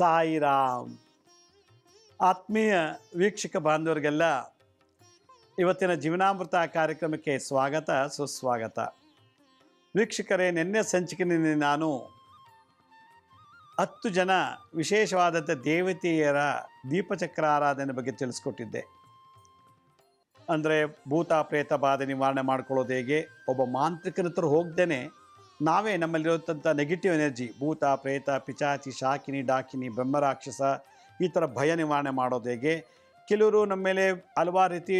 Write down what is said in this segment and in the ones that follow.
ಸಾಯಿರಾಮ್. ಆತ್ಮೀಯ ವೀಕ್ಷಕ ಬಾಂಧವರಿಗೆಲ್ಲ, ಇವತ್ತಿನ ಜೀವನಾಮೃತ ಕಾರ್ಯಕ್ರಮಕ್ಕೆ ಸ್ವಾಗತ, ಸುಸ್ವಾಗತ. ವೀಕ್ಷಕರೇ, ನಿನ್ನೆ ಸಂಚಿಕೆಯಲ್ಲಿ ನಾನು ಹತ್ತು ಜನ ವಿಶೇಷವಾದಂಥ ದೇವತೆಯರ ದೀಪಚಕ್ರ ಆರಾಧನೆ ಬಗ್ಗೆ ತಿಳಿಸ್ಕೊಟ್ಟಿದ್ದೆ. ಅಂದರೆ ಭೂತ ಪ್ರೇತ ಬಾಧೆ ನಿವಾರಣೆ ಮಾಡ್ಕೊಳ್ಳೋದು ಹೇಗೆ, ಒಬ್ಬ ಮಾಂತ್ರಿಕನ ಹತ್ರ ಹೋಗ್ದೇನೆ ನಾವೇ ನಮ್ಮಲ್ಲಿರುವಂಥ ನೆಗೆಟಿವ್ ಎನರ್ಜಿ ಭೂತ, ಪ್ರೇತ, ಪಿಚಾಚಿ, ಶಾಕಿನಿ, ಡಾಕಿನಿ, ಬ್ರಹ್ಮರಾಕ್ಷಸ, ಈ ಥರ ಭಯ ನಿವಾರಣೆ ಮಾಡೋದು ಹೇಗೆ? ಕೆಲವರು ನಮ್ಮ ಮೇಲೆ ಹಲವಾರು ರೀತಿ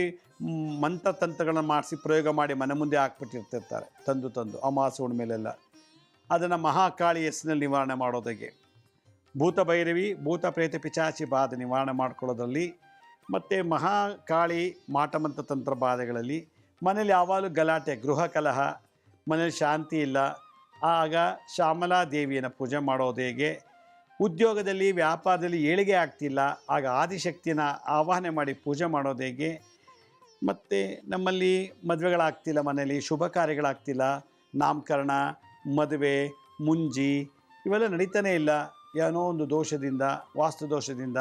ಮಂತ್ರತಂತ್ರಗಳನ್ನು ಮಾಡಿಸಿ ಪ್ರಯೋಗ ಮಾಡಿ ಮನೆ ಮುಂದೆ ಹಾಕ್ಬಿಟ್ಟಿರ್ತಿರ್ತಾರೆ, ತಂದು ತಂದು, ಅಮಾಸೆ ಮೇಲೆಲ್ಲ ಅದನ್ನು ಮಹಾಕಾಳಿ ಹೆಸರಿನಲ್ಲಿ ನಿವಾರಣೆ ಮಾಡೋದು ಹೇಗೆ? ಭೂತ ಭೈರವಿ, ಭೂತ, ಪ್ರೇತ, ಪಿಚಾಚಿ ಬಾಧೆ ನಿವಾರಣೆ ಮಾಡ್ಕೊಳ್ಳೋದ್ರಲ್ಲಿ ಮತ್ತು ಮಹಾಕಾಳಿ ಮಾಟಮಂತ್ರ ತಂತ್ರ ಬಾಧೆಗಳಲ್ಲಿ ಮನೇಲಿ ಯಾವಾಗಲೂ ಗಲಾಟೆ, ಗೃಹ ಕಲಹ, ಮನೇಲಿ ಶಾಂತಿ ಇಲ್ಲ ಆಗ ಶ್ಯಾಮಲಾ ದೇವಿಯನ್ನು ಪೂಜೆ ಮಾಡೋದು ಹೇಗೆ? ಉದ್ಯೋಗದಲ್ಲಿ, ವ್ಯಾಪಾರದಲ್ಲಿ ಏಳಿಗೆ ಆಗ್ತಿಲ್ಲ. ಆಗ ಆದಿಶಕ್ತಿನ ಆವಾಹನೆ ಮಾಡಿ ಪೂಜೆ ಮಾಡೋದು ಹೇಗೆ? ಮತ್ತು ನಮ್ಮಲ್ಲಿ ಮದುವೆಗಳಾಗ್ತಿಲ್ಲ ಮನೆಯಲ್ಲಿ, ಶುಭ ಕಾರ್ಯಗಳಾಗ್ತಿಲ್ಲ. ನಾಮಕರಣ, ಮದುವೆ, ಮುಂಜಿ ಇವೆಲ್ಲ ನಡೀತಾನೇ ಇಲ್ಲ. ಏನೋ ಒಂದು ದೋಷದಿಂದ, ವಾಸ್ತು ದೋಷದಿಂದ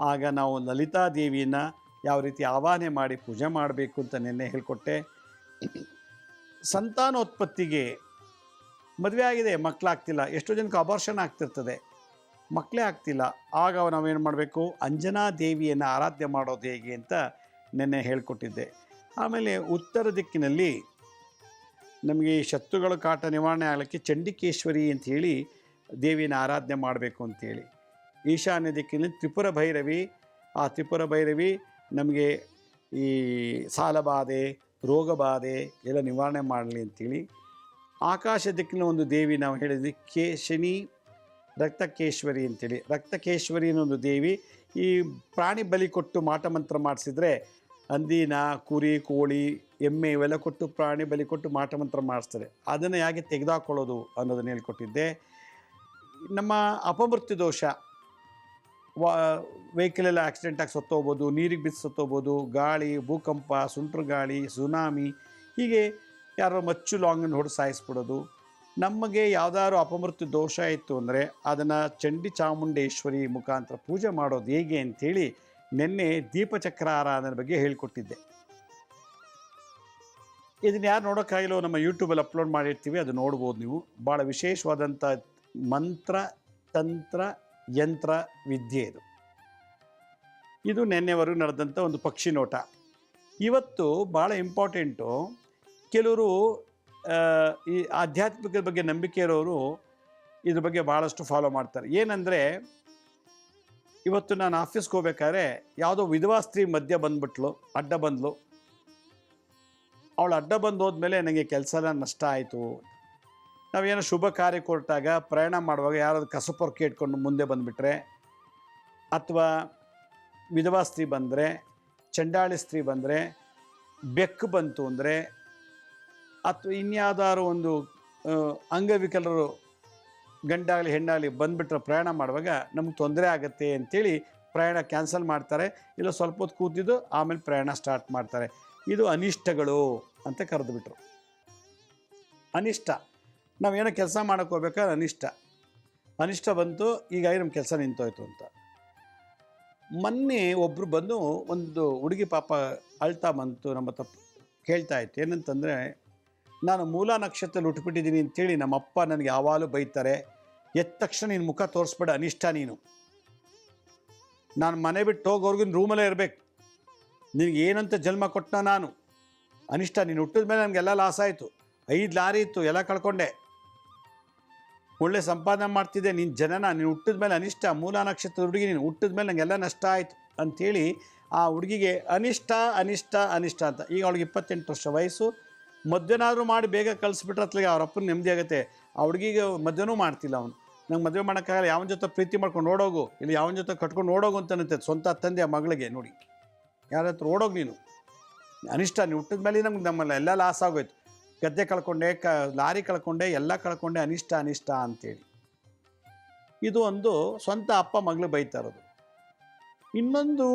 ಆಗ ನಾವು ಲಲಿತಾ ದೇವಿಯನ್ನು ಯಾವ ರೀತಿ ಆವಾಹನೆ ಮಾಡಿ ಪೂಜೆ ಮಾಡಬೇಕು ಅಂತ ನಿನ್ನೆ ಹೇಳಿಕೊಟ್ಟೆ. ಸಂತಾನೋತ್ಪತ್ತಿಗೆ ಮದುವೆ ಆಗಿದೆ ಮಕ್ಕಳಾಗ್ತಿಲ್ಲ ಎಷ್ಟೋ ಜನಕ್ಕೆ ಅಬಾರ್ಷನ್ ಆಗ್ತಿರ್ತದೆ. ಮಕ್ಕಳೇ ಆಗ್ತಿಲ್ಲ. ಆಗ ನಾವೇನು ಮಾಡಬೇಕು? ಅಂಜನಾ ದೇವಿಯನ್ನು ಆರಾಧ್ಯ ಮಾಡೋದು ಹೇಗೆ ಅಂತ ನೆನ್ನೆ ಹೇಳಿಕೊಟ್ಟಿದ್ದೆ. ಆಮೇಲೆ ಉತ್ತರ ದಿಕ್ಕಿನಲ್ಲಿ ನಮಗೆ ಶತ್ರುಗಳ ಕಾಟ ನಿವಾರಣೆ ಆಗಲಿಕ್ಕೆ ಚಂಡಿಕೇಶ್ವರಿ ಅಂತ ಹೇಳಿ ದೇವಿನ ಆರಾಧನೆ ಮಾಡಬೇಕು ಅಂತೇಳಿ ಈಶಾನ್ಯ ದಿಕ್ಕಿನಲ್ಲಿ ತ್ರಿಪುರ ಭೈರವಿ. ಆ ತ್ರಿಪುರ ಭೈರವಿ ನಮಗೆ ಈ ಸಾಲಬಾಧೆ, ರೋಗಬಾಧೆ ಎಲ್ಲ ನಿವಾರಣೆ ಮಾಡಲಿ ಅಂತೇಳಿ ಆಕಾಶ ದಿಕ್ಕಿನ ಒಂದು ದೇವಿ ನಾವು ಹೇಳಿದ್ವಿ. ಕೇಶಿನಿ ರಕ್ತಕೇಶ್ವರಿ ಅಂತೇಳಿ. ರಕ್ತಕೇಶ್ವರಿ ಒಂದು ದೇವಿ ಈ ಪ್ರಾಣಿ ಬಲಿ ಕೊಟ್ಟು ಮಾಟಮಂತ್ರ ಮಾಡಿಸಿದ್ರೆ ಅಂದಿನ, ಕುರಿ, ಕೋಳಿ, ಎಮ್ಮೆ ಇವೆಲ್ಲ ಕೊಟ್ಟು ಪ್ರಾಣಿ ಬಲಿ ಕೊಟ್ಟು ಮಾಟಮಂತ್ರ ಮಾಡಿಸ್ತಾರೆ. ಅದನ್ನು ಹೇಗೆ ತೆಗೆದುಹಾಕೊಳ್ಳೋದು ಅನ್ನೋದನ್ನು ಹೇಳ್ಕೊಟ್ಟಿದ್ದೆ. ನಮ್ಮ ಅಪಮೃತ್ಯು ದೋಷ, ವಾ ವೆಹಿಕಲೆಲ್ಲ ಆಕ್ಸಿಡೆಂಟ್ ಆಗಿ ಸತ್ತೋಗ್ಬೋದು ನೀರಿಗೆ ಬಿದ್ದು ಸತ್ತೋಗ್ಬೋದು ಗಾಳಿ, ಭೂಕಂಪ, ಸುಂಟ್ರು ಗಾಳಿ ಸುನಾಮಿ ಹೀಗೆ ಯಾರೋ ಮಚ್ಚು ಲಾಂಗನ್ನು ಹೊಡೆದು ಸಾಯಿಸ್ಬಿಡೋದು. ನಮಗೆ ಯಾವ್ದಾದ್ರು ಅಪಮೃತ್ಯು ದೋಷ ಇತ್ತು ಅಂದರೆ ಅದನ್ನು ಚಂಡಿ ಚಾಮುಂಡೇಶ್ವರಿ ಮುಖಾಂತರ ಪೂಜೆ ಮಾಡೋದು ಹೇಗೆ ಅಂಥೇಳಿ ನಿನ್ನೆ ದೀಪಚಕ್ರ ಆರಾಧನೆ ಬಗ್ಗೆ ಹೇಳಿಕೊಟ್ಟಿದ್ದೆ. ಇದನ್ನು ಯಾರು ನೋಡೋಕ್ಕಾಗಿಲ್ಲೋ ನಮ್ಮ ಯೂಟ್ಯೂಬಲ್ಲಿ ಅಪ್ಲೋಡ್ ಮಾಡಿರ್ತೀವಿ, ಅದು ನೋಡ್ಬೋದು ನೀವು. ಭಾಳ ವಿಶೇಷವಾದಂಥ ಮಂತ್ರ, ತಂತ್ರ, ಯಂತ್ರ, ವಿದ್ಯೆ ಇದು. ಇದು ನಿನ್ನೆವರೆಗೂ ನಡೆದಂಥ ಒಂದು ಪಕ್ಷಿ ನೋಟ. ಇವತ್ತು ಭಾಳ ಇಂಪಾರ್ಟೆಂಟು ಕೆಲವರು ಈ ಆಧ್ಯಾತ್ಮಿಕದ ಬಗ್ಗೆ ನಂಬಿಕೆ ಇರೋರು ಇದ್ರ ಬಗ್ಗೆ ಭಾಳಷ್ಟು ಫಾಲೋ ಮಾಡ್ತಾರೆ. ಏನಂದರೆ, ಇವತ್ತು ನಾನು ಆಫೀಸ್ಗೆ ಹೋಗ್ಬೇಕಾದ್ರೆ ಯಾವುದೋ ವಿಧವಾ ಸ್ತ್ರೀ ಮಧ್ಯ ಬಂದ್ಬಿಟ್ಲು, ಅಡ್ಡ ಬಂದ್ಲು. ಅವಳು ಅಡ್ಡ ಬಂದು ಹೋದ್ಮೇಲೆ ನನಗೆ ಕೆಲಸ ನಷ್ಟ ಆಯಿತು. ನಾವೇನೋ ಶುಭ ಕಾರ್ಯ ಕೊಟ್ಟಾಗ ಪ್ರಯಾಣ ಮಾಡುವಾಗ ಯಾರಾದ್ರು ಕಸಪೊರ್ಕೆ ಇಟ್ಕೊಂಡು ಮುಂದೆ ಬಂದುಬಿಟ್ರೆ, ಅಥವಾ ವಿಧವಾ ಸ್ತ್ರೀ ಬಂದರೆ, ಚಂಡಾಳಿ ಸ್ತ್ರೀ ಬಂದರೆ, ಬೆಕ್ಕು ಬಂತು ಅಂದರೆ ಅಥವಾ ಇನ್ಯಾವುದಾದ್ರು ಒಂದು ಅಂಗವಿಕಲರು ಗಂಡಾಗಲಿ ಹೆಣ್ಣಾಗಲಿ ಬಂದುಬಿಟ್ರೆ ಪ್ರಯಾಣ ಮಾಡುವಾಗ ನಮ್ಗೆ ತೊಂದರೆ ಆಗುತ್ತೆ ಅಂತೇಳಿ ಪ್ರಯಾಣ ಕ್ಯಾನ್ಸಲ್ ಮಾಡ್ತಾರೆ. ಇಲ್ಲ ಸ್ವಲ್ಪ ಹೊತ್ತು ಕೂತಿದ್ದು ಆಮೇಲೆ ಪ್ರಯಾಣ ಸ್ಟಾರ್ಟ್ ಮಾಡ್ತಾರೆ. ಇದು ಅನಿಷ್ಟಗಳು ಅಂತ ಕರೆದುಬಿಟ್ರು. ಅನಿಷ್ಟ. ನಾವೇನೋ ಕೆಲಸ ಮಾಡೋಕ್ಕೆ ಹೋಗ್ಬೇಕಾದ್ರೆ ಅನಿಷ್ಟ. ಅನಿಷ್ಟ ಬಂತು ಈಗ ನಮ್ಮ ಕೆಲಸ ನಿಂತೋಯ್ತು ಅಂತ. ಮೊನ್ನೆ ಒಬ್ಬರು ಬಂದು ಒಂದು ಹುಡುಗಿ ಪಾಪ ಅಳ್ತಾ ಬಂತು, ನಮ್ಮ ತಪ್ಪು ಕೇಳ್ತಾ ಇತ್ತು. ಏನಂತಂದರೆ ನಾನು ಮೂಲ ನಕ್ಷತ್ರದಲ್ಲಿ ಹುಟ್ಟುಬಿಟ್ಟಿದ್ದೀನಿ ಅಂತೇಳಿ ನಮ್ಮಪ್ಪ ನನಗೆ ಯಾವಾಗಲೂ ಬೈತಾರೆ, ಎದ್ದ ತಕ್ಷಣ ನಿನ್ನ ಮುಖ ತೋರಿಸ್ಬೇಡ, ಅನಿಷ್ಟ ನೀನು. ನಾನು ಮನೆ ಬಿಟ್ಟು ಹೋಗೋರ್ಗು ರೂಮಲ್ಲೇ ಇರಬೇಕು. ನಿನಗೆ ಏನಂತ ಜನ್ಮ ಕೊಟ್ಟನ ನಾನು. ಅನಿಷ್ಟ, ನೀನು ಹುಟ್ಟಿದ ಮೇಲೆ ನನಗೆಲ್ಲ ಲಾಸ್ ಆಯಿತು. ಐದು ಲಾರಿ ಇತ್ತು, ಎಲ್ಲ ಕಳ್ಕೊಂಡೆ. ಒಳ್ಳೆ ಸಂಪಾದನೆ ಮಾಡ್ತಿದ್ದೆ ನಿನ್ನ ಜನನ, ನೀನು ಹುಟ್ಟಿದ ಮೇಲೆ ಅನಿಷ್ಟ, ಮೂಲ ನಕ್ಷತ್ರ ಹುಡುಗಿ ನೀನು, ಹುಟ್ಟಿದ ಮೇಲೆ ನನಗೆಲ್ಲ ನಷ್ಟ ಆಯಿತು ಅಂಥೇಳಿ ಆ ಹುಡುಗಿಗೆ ಅನಿಷ್ಟ ಅನಿಷ್ಟ ಅನಿಷ್ಟ ಅಂತ. ಈಗ ಅವಳಿಗೆ ಇಪ್ಪತ್ತೆಂಟು ವರ್ಷ ವಯಸ್ಸು. ಮದುವೆನಾದರೂ ಮಾಡಿ ಬೇಗ ಕಳಿಸ್ಬಿಟ್ರೆ ಅತ್ಲಾಗೆ ಅವ್ರ ನೆಮ್ಮದಿ ಆಗುತ್ತೆ. ಆ ಹುಡುಗಿಗೆ ಮದುವೆನೂ ಮಾಡ್ತಿಲ್ಲ ಅವನು. ನಂಗೆ ಮದುವೆ ಮಾಡೋಕ್ಕಾಗಲ್ಲ, ಯಾವನ ಜೊತೆ ಪ್ರೀತಿ ಮಾಡ್ಕೊಂಡು ಓಡೋಗು, ಇಲ್ಲಿ ಯಾವನ ಜೊತೆ ಕಟ್ಕೊಂಡು ಓಡೋಗು ಅಂತನಂತೆ ಸ್ವಂತ ತಂದೆ ಆ ಮಗಳಿಗೆ ನೋಡಿ. ಯಾರ ಹತ್ರ ಓಡೋಗಿ ನೀನು? ಅನಿಷ್ಟ ನೀವು ಹುಟ್ಟಿದ ಮೇಲೆ ನಮ್ಗೆ ನಮ್ಮಲ್ಲ, ಎಲ್ಲ ಲಾಸ್ ಆಗೋಯ್ತು. ಗದ್ದೆ ಕಳ್ಕೊಂಡೆ, ಕ, ಲಾರಿ ಕಳ್ಕೊಂಡೆ, ಎಲ್ಲ ಕಳ್ಕೊಂಡೆ, ಅನಿಷ್ಟ ಅನಿಷ್ಟ ಅಂತೇಳಿ. ಇದು ಒಂದು ಸ್ವಂತ ಅಪ್ಪ ಮಗಳು ಬೈತಾ ಇರೋದು. ಇನ್ನೊಂದು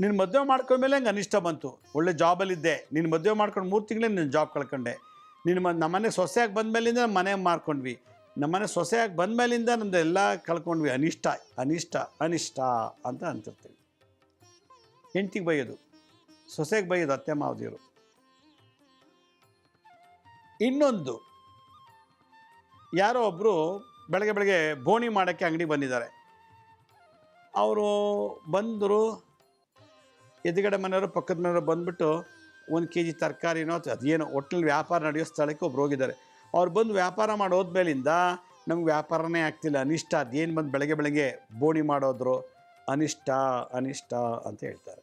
ನಿನ್ನ ಮದುವೆ ಮಾಡ್ಕೊಂಡ್ಮೇಲೆ ಹಂಗೆ ಅನಿಷ್ಟ ಬಂತು. ಒಳ್ಳೆ ಜಾಬಲ್ಲಿದ್ದೆ ನೀನು ಮದುವೆ ಮಾಡ್ಕೊಂಡು ಮೂರು ತಿಂಗಳೇ ನಿನ್ನ ಜಾಬ್ ಕಳ್ಕೊಂಡೆ. ನಿನ್ನ ಮ ನಮ್ಮನೆ ಸೊಸೆಯಾಗಿ ಬಂದಮೇಲಿಂದ ನಮ್ಮ ಮನೆ ಮಾರ್ಕೊಂಡ್ವಿ. ನಮ್ಮನೆ ಸೊಸೆಯಾಗಿ ಬಂದ ಮೇಲಿಂದ ನಮ್ದು ಎಲ್ಲ ಕಳ್ಕೊಂಡ್ವಿ. ಅನಿಷ್ಟ ಅನಿಷ್ಟ ಅನಿಷ್ಟ ಅಂತ ಅಂತಿರ್ತೀವಿ. ಹೆಂಡ್ತಿಗೆ ಬೈಯೋದು. ಸೊಸೆಗೆ ಬೈಯೋದು ಅತ್ತೆ ಮಾವದಿರು ಇನ್ನೊಂದು. ಯಾರೋ ಒಬ್ಬರು ಬೆಳಗ್ಗೆ ಬೆಳಗ್ಗೆ ಬೋಣಿ ಮಾಡೋಕ್ಕೆ ಅಂಗಡಿ ಬಂದಿದ್ದಾರೆ. ಅವರು ಬಂದರು ಎದುರುಗಡೆ ಮನೆಯವರು, ಪಕ್ಕದ ಮನೆಯವರು ಬಂದುಬಿಟ್ಟು ಒಂದು ಕೆ ಜಿ ತರಕಾರಿನೋ ಅಥವಾ ಅದೇನೋ ಒಟ್ಟಿನಲ್ಲಿ ವ್ಯಾಪಾರ ನಡೆಯೋ ಸ್ಥಳಕ್ಕೆ ಒಬ್ರು ಹೋಗಿದ್ದಾರೆ. ಅವ್ರು ಬಂದು ವ್ಯಾಪಾರ ಮಾಡೋದ ಮೇಲಿಂದ ನಮ್ಗೆ ವ್ಯಾಪಾರನೇ ಆಗ್ತಿಲ್ಲ. ಅನಿಷ್ಟ, ಅದೇನು ಬಂದು ಬೆಳಗ್ಗೆ ಬೆಳಗ್ಗೆ ಬೋಣಿ ಮಾಡೋದ್ರು, ಅನಿಷ್ಟ ಅನಿಷ್ಟ ಅಂತ ಹೇಳ್ತಾರೆ.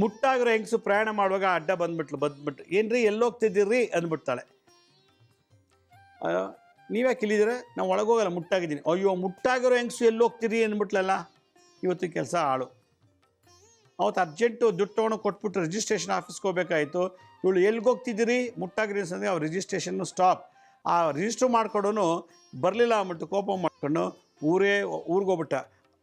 ಮುಟ್ಟಾಗಿರೋ ಹೆಂಗಸು ಪ್ರಯಾಣ ಮಾಡುವಾಗ ಅಡ್ಡ ಬಂದ್ಬಿಟ್ಲು ಬಂದ್ಬಿಟ್ಟು ಏನ್ರಿ, ಎಲ್ಲೋಗ್ತಿದ್ದೀರಿ ಅಂದ್ಬಿಡ್ತಾಳೆ. ನೀವ್ಯಾಕೆ ಇಲ್ಲಿದ್ದೀರ? ನಾವು ಒಳಗೋಗಲ್ಲ ಮುಟ್ಟಾಗಿದ್ದೀನಿ. ಅಯ್ಯೋ, ಮುಟ್ಟಾಗಿರೋ ಹೆಂಗಸು ಎಲ್ಲೋಗ್ತೀರಿ ಅಂದ್ಬಿಟ್ಲಲ್ಲ. ಇವತ್ತು ಕೆಲಸ ಆಳು. ಅವತ್ತು ಅರ್ಜೆಂಟು ದುಡ್ಡು ತೊಗೊಂಡು ಕೊಟ್ಬಿಟ್ಟು ರಿಜಿಸ್ಟ್ರೇಷನ್ ಆಫೀಸ್ಗೆ ಹೋಗ್ಬೇಕಾಯಿತು. ಇವಳು ಎಲ್ಲಿಗೆ ಹೋಗ್ತಿದ್ದೀರಿ? ಮುಟ್ಟಾಗ್ರಿ ಅಂತಂದರೆ ಅವ್ರು ರಿಜಿಸ್ಟ್ರೇಷನ್ನು ಸ್ಟಾಪ್ ಆ ರಿಜಿಸ್ಟ್ರ್ ಮಾಡ್ಕೊಡೋನು ಬರಲಿಲ್ಲ ಅಂದ್ಬಿಟ್ಟು ಕೋಪ ಮಾಡ್ಕೊಂಡು ಊರೇ, ಊರಿಗೆ ಹೋಗ್ಬಿಟ್ಟ.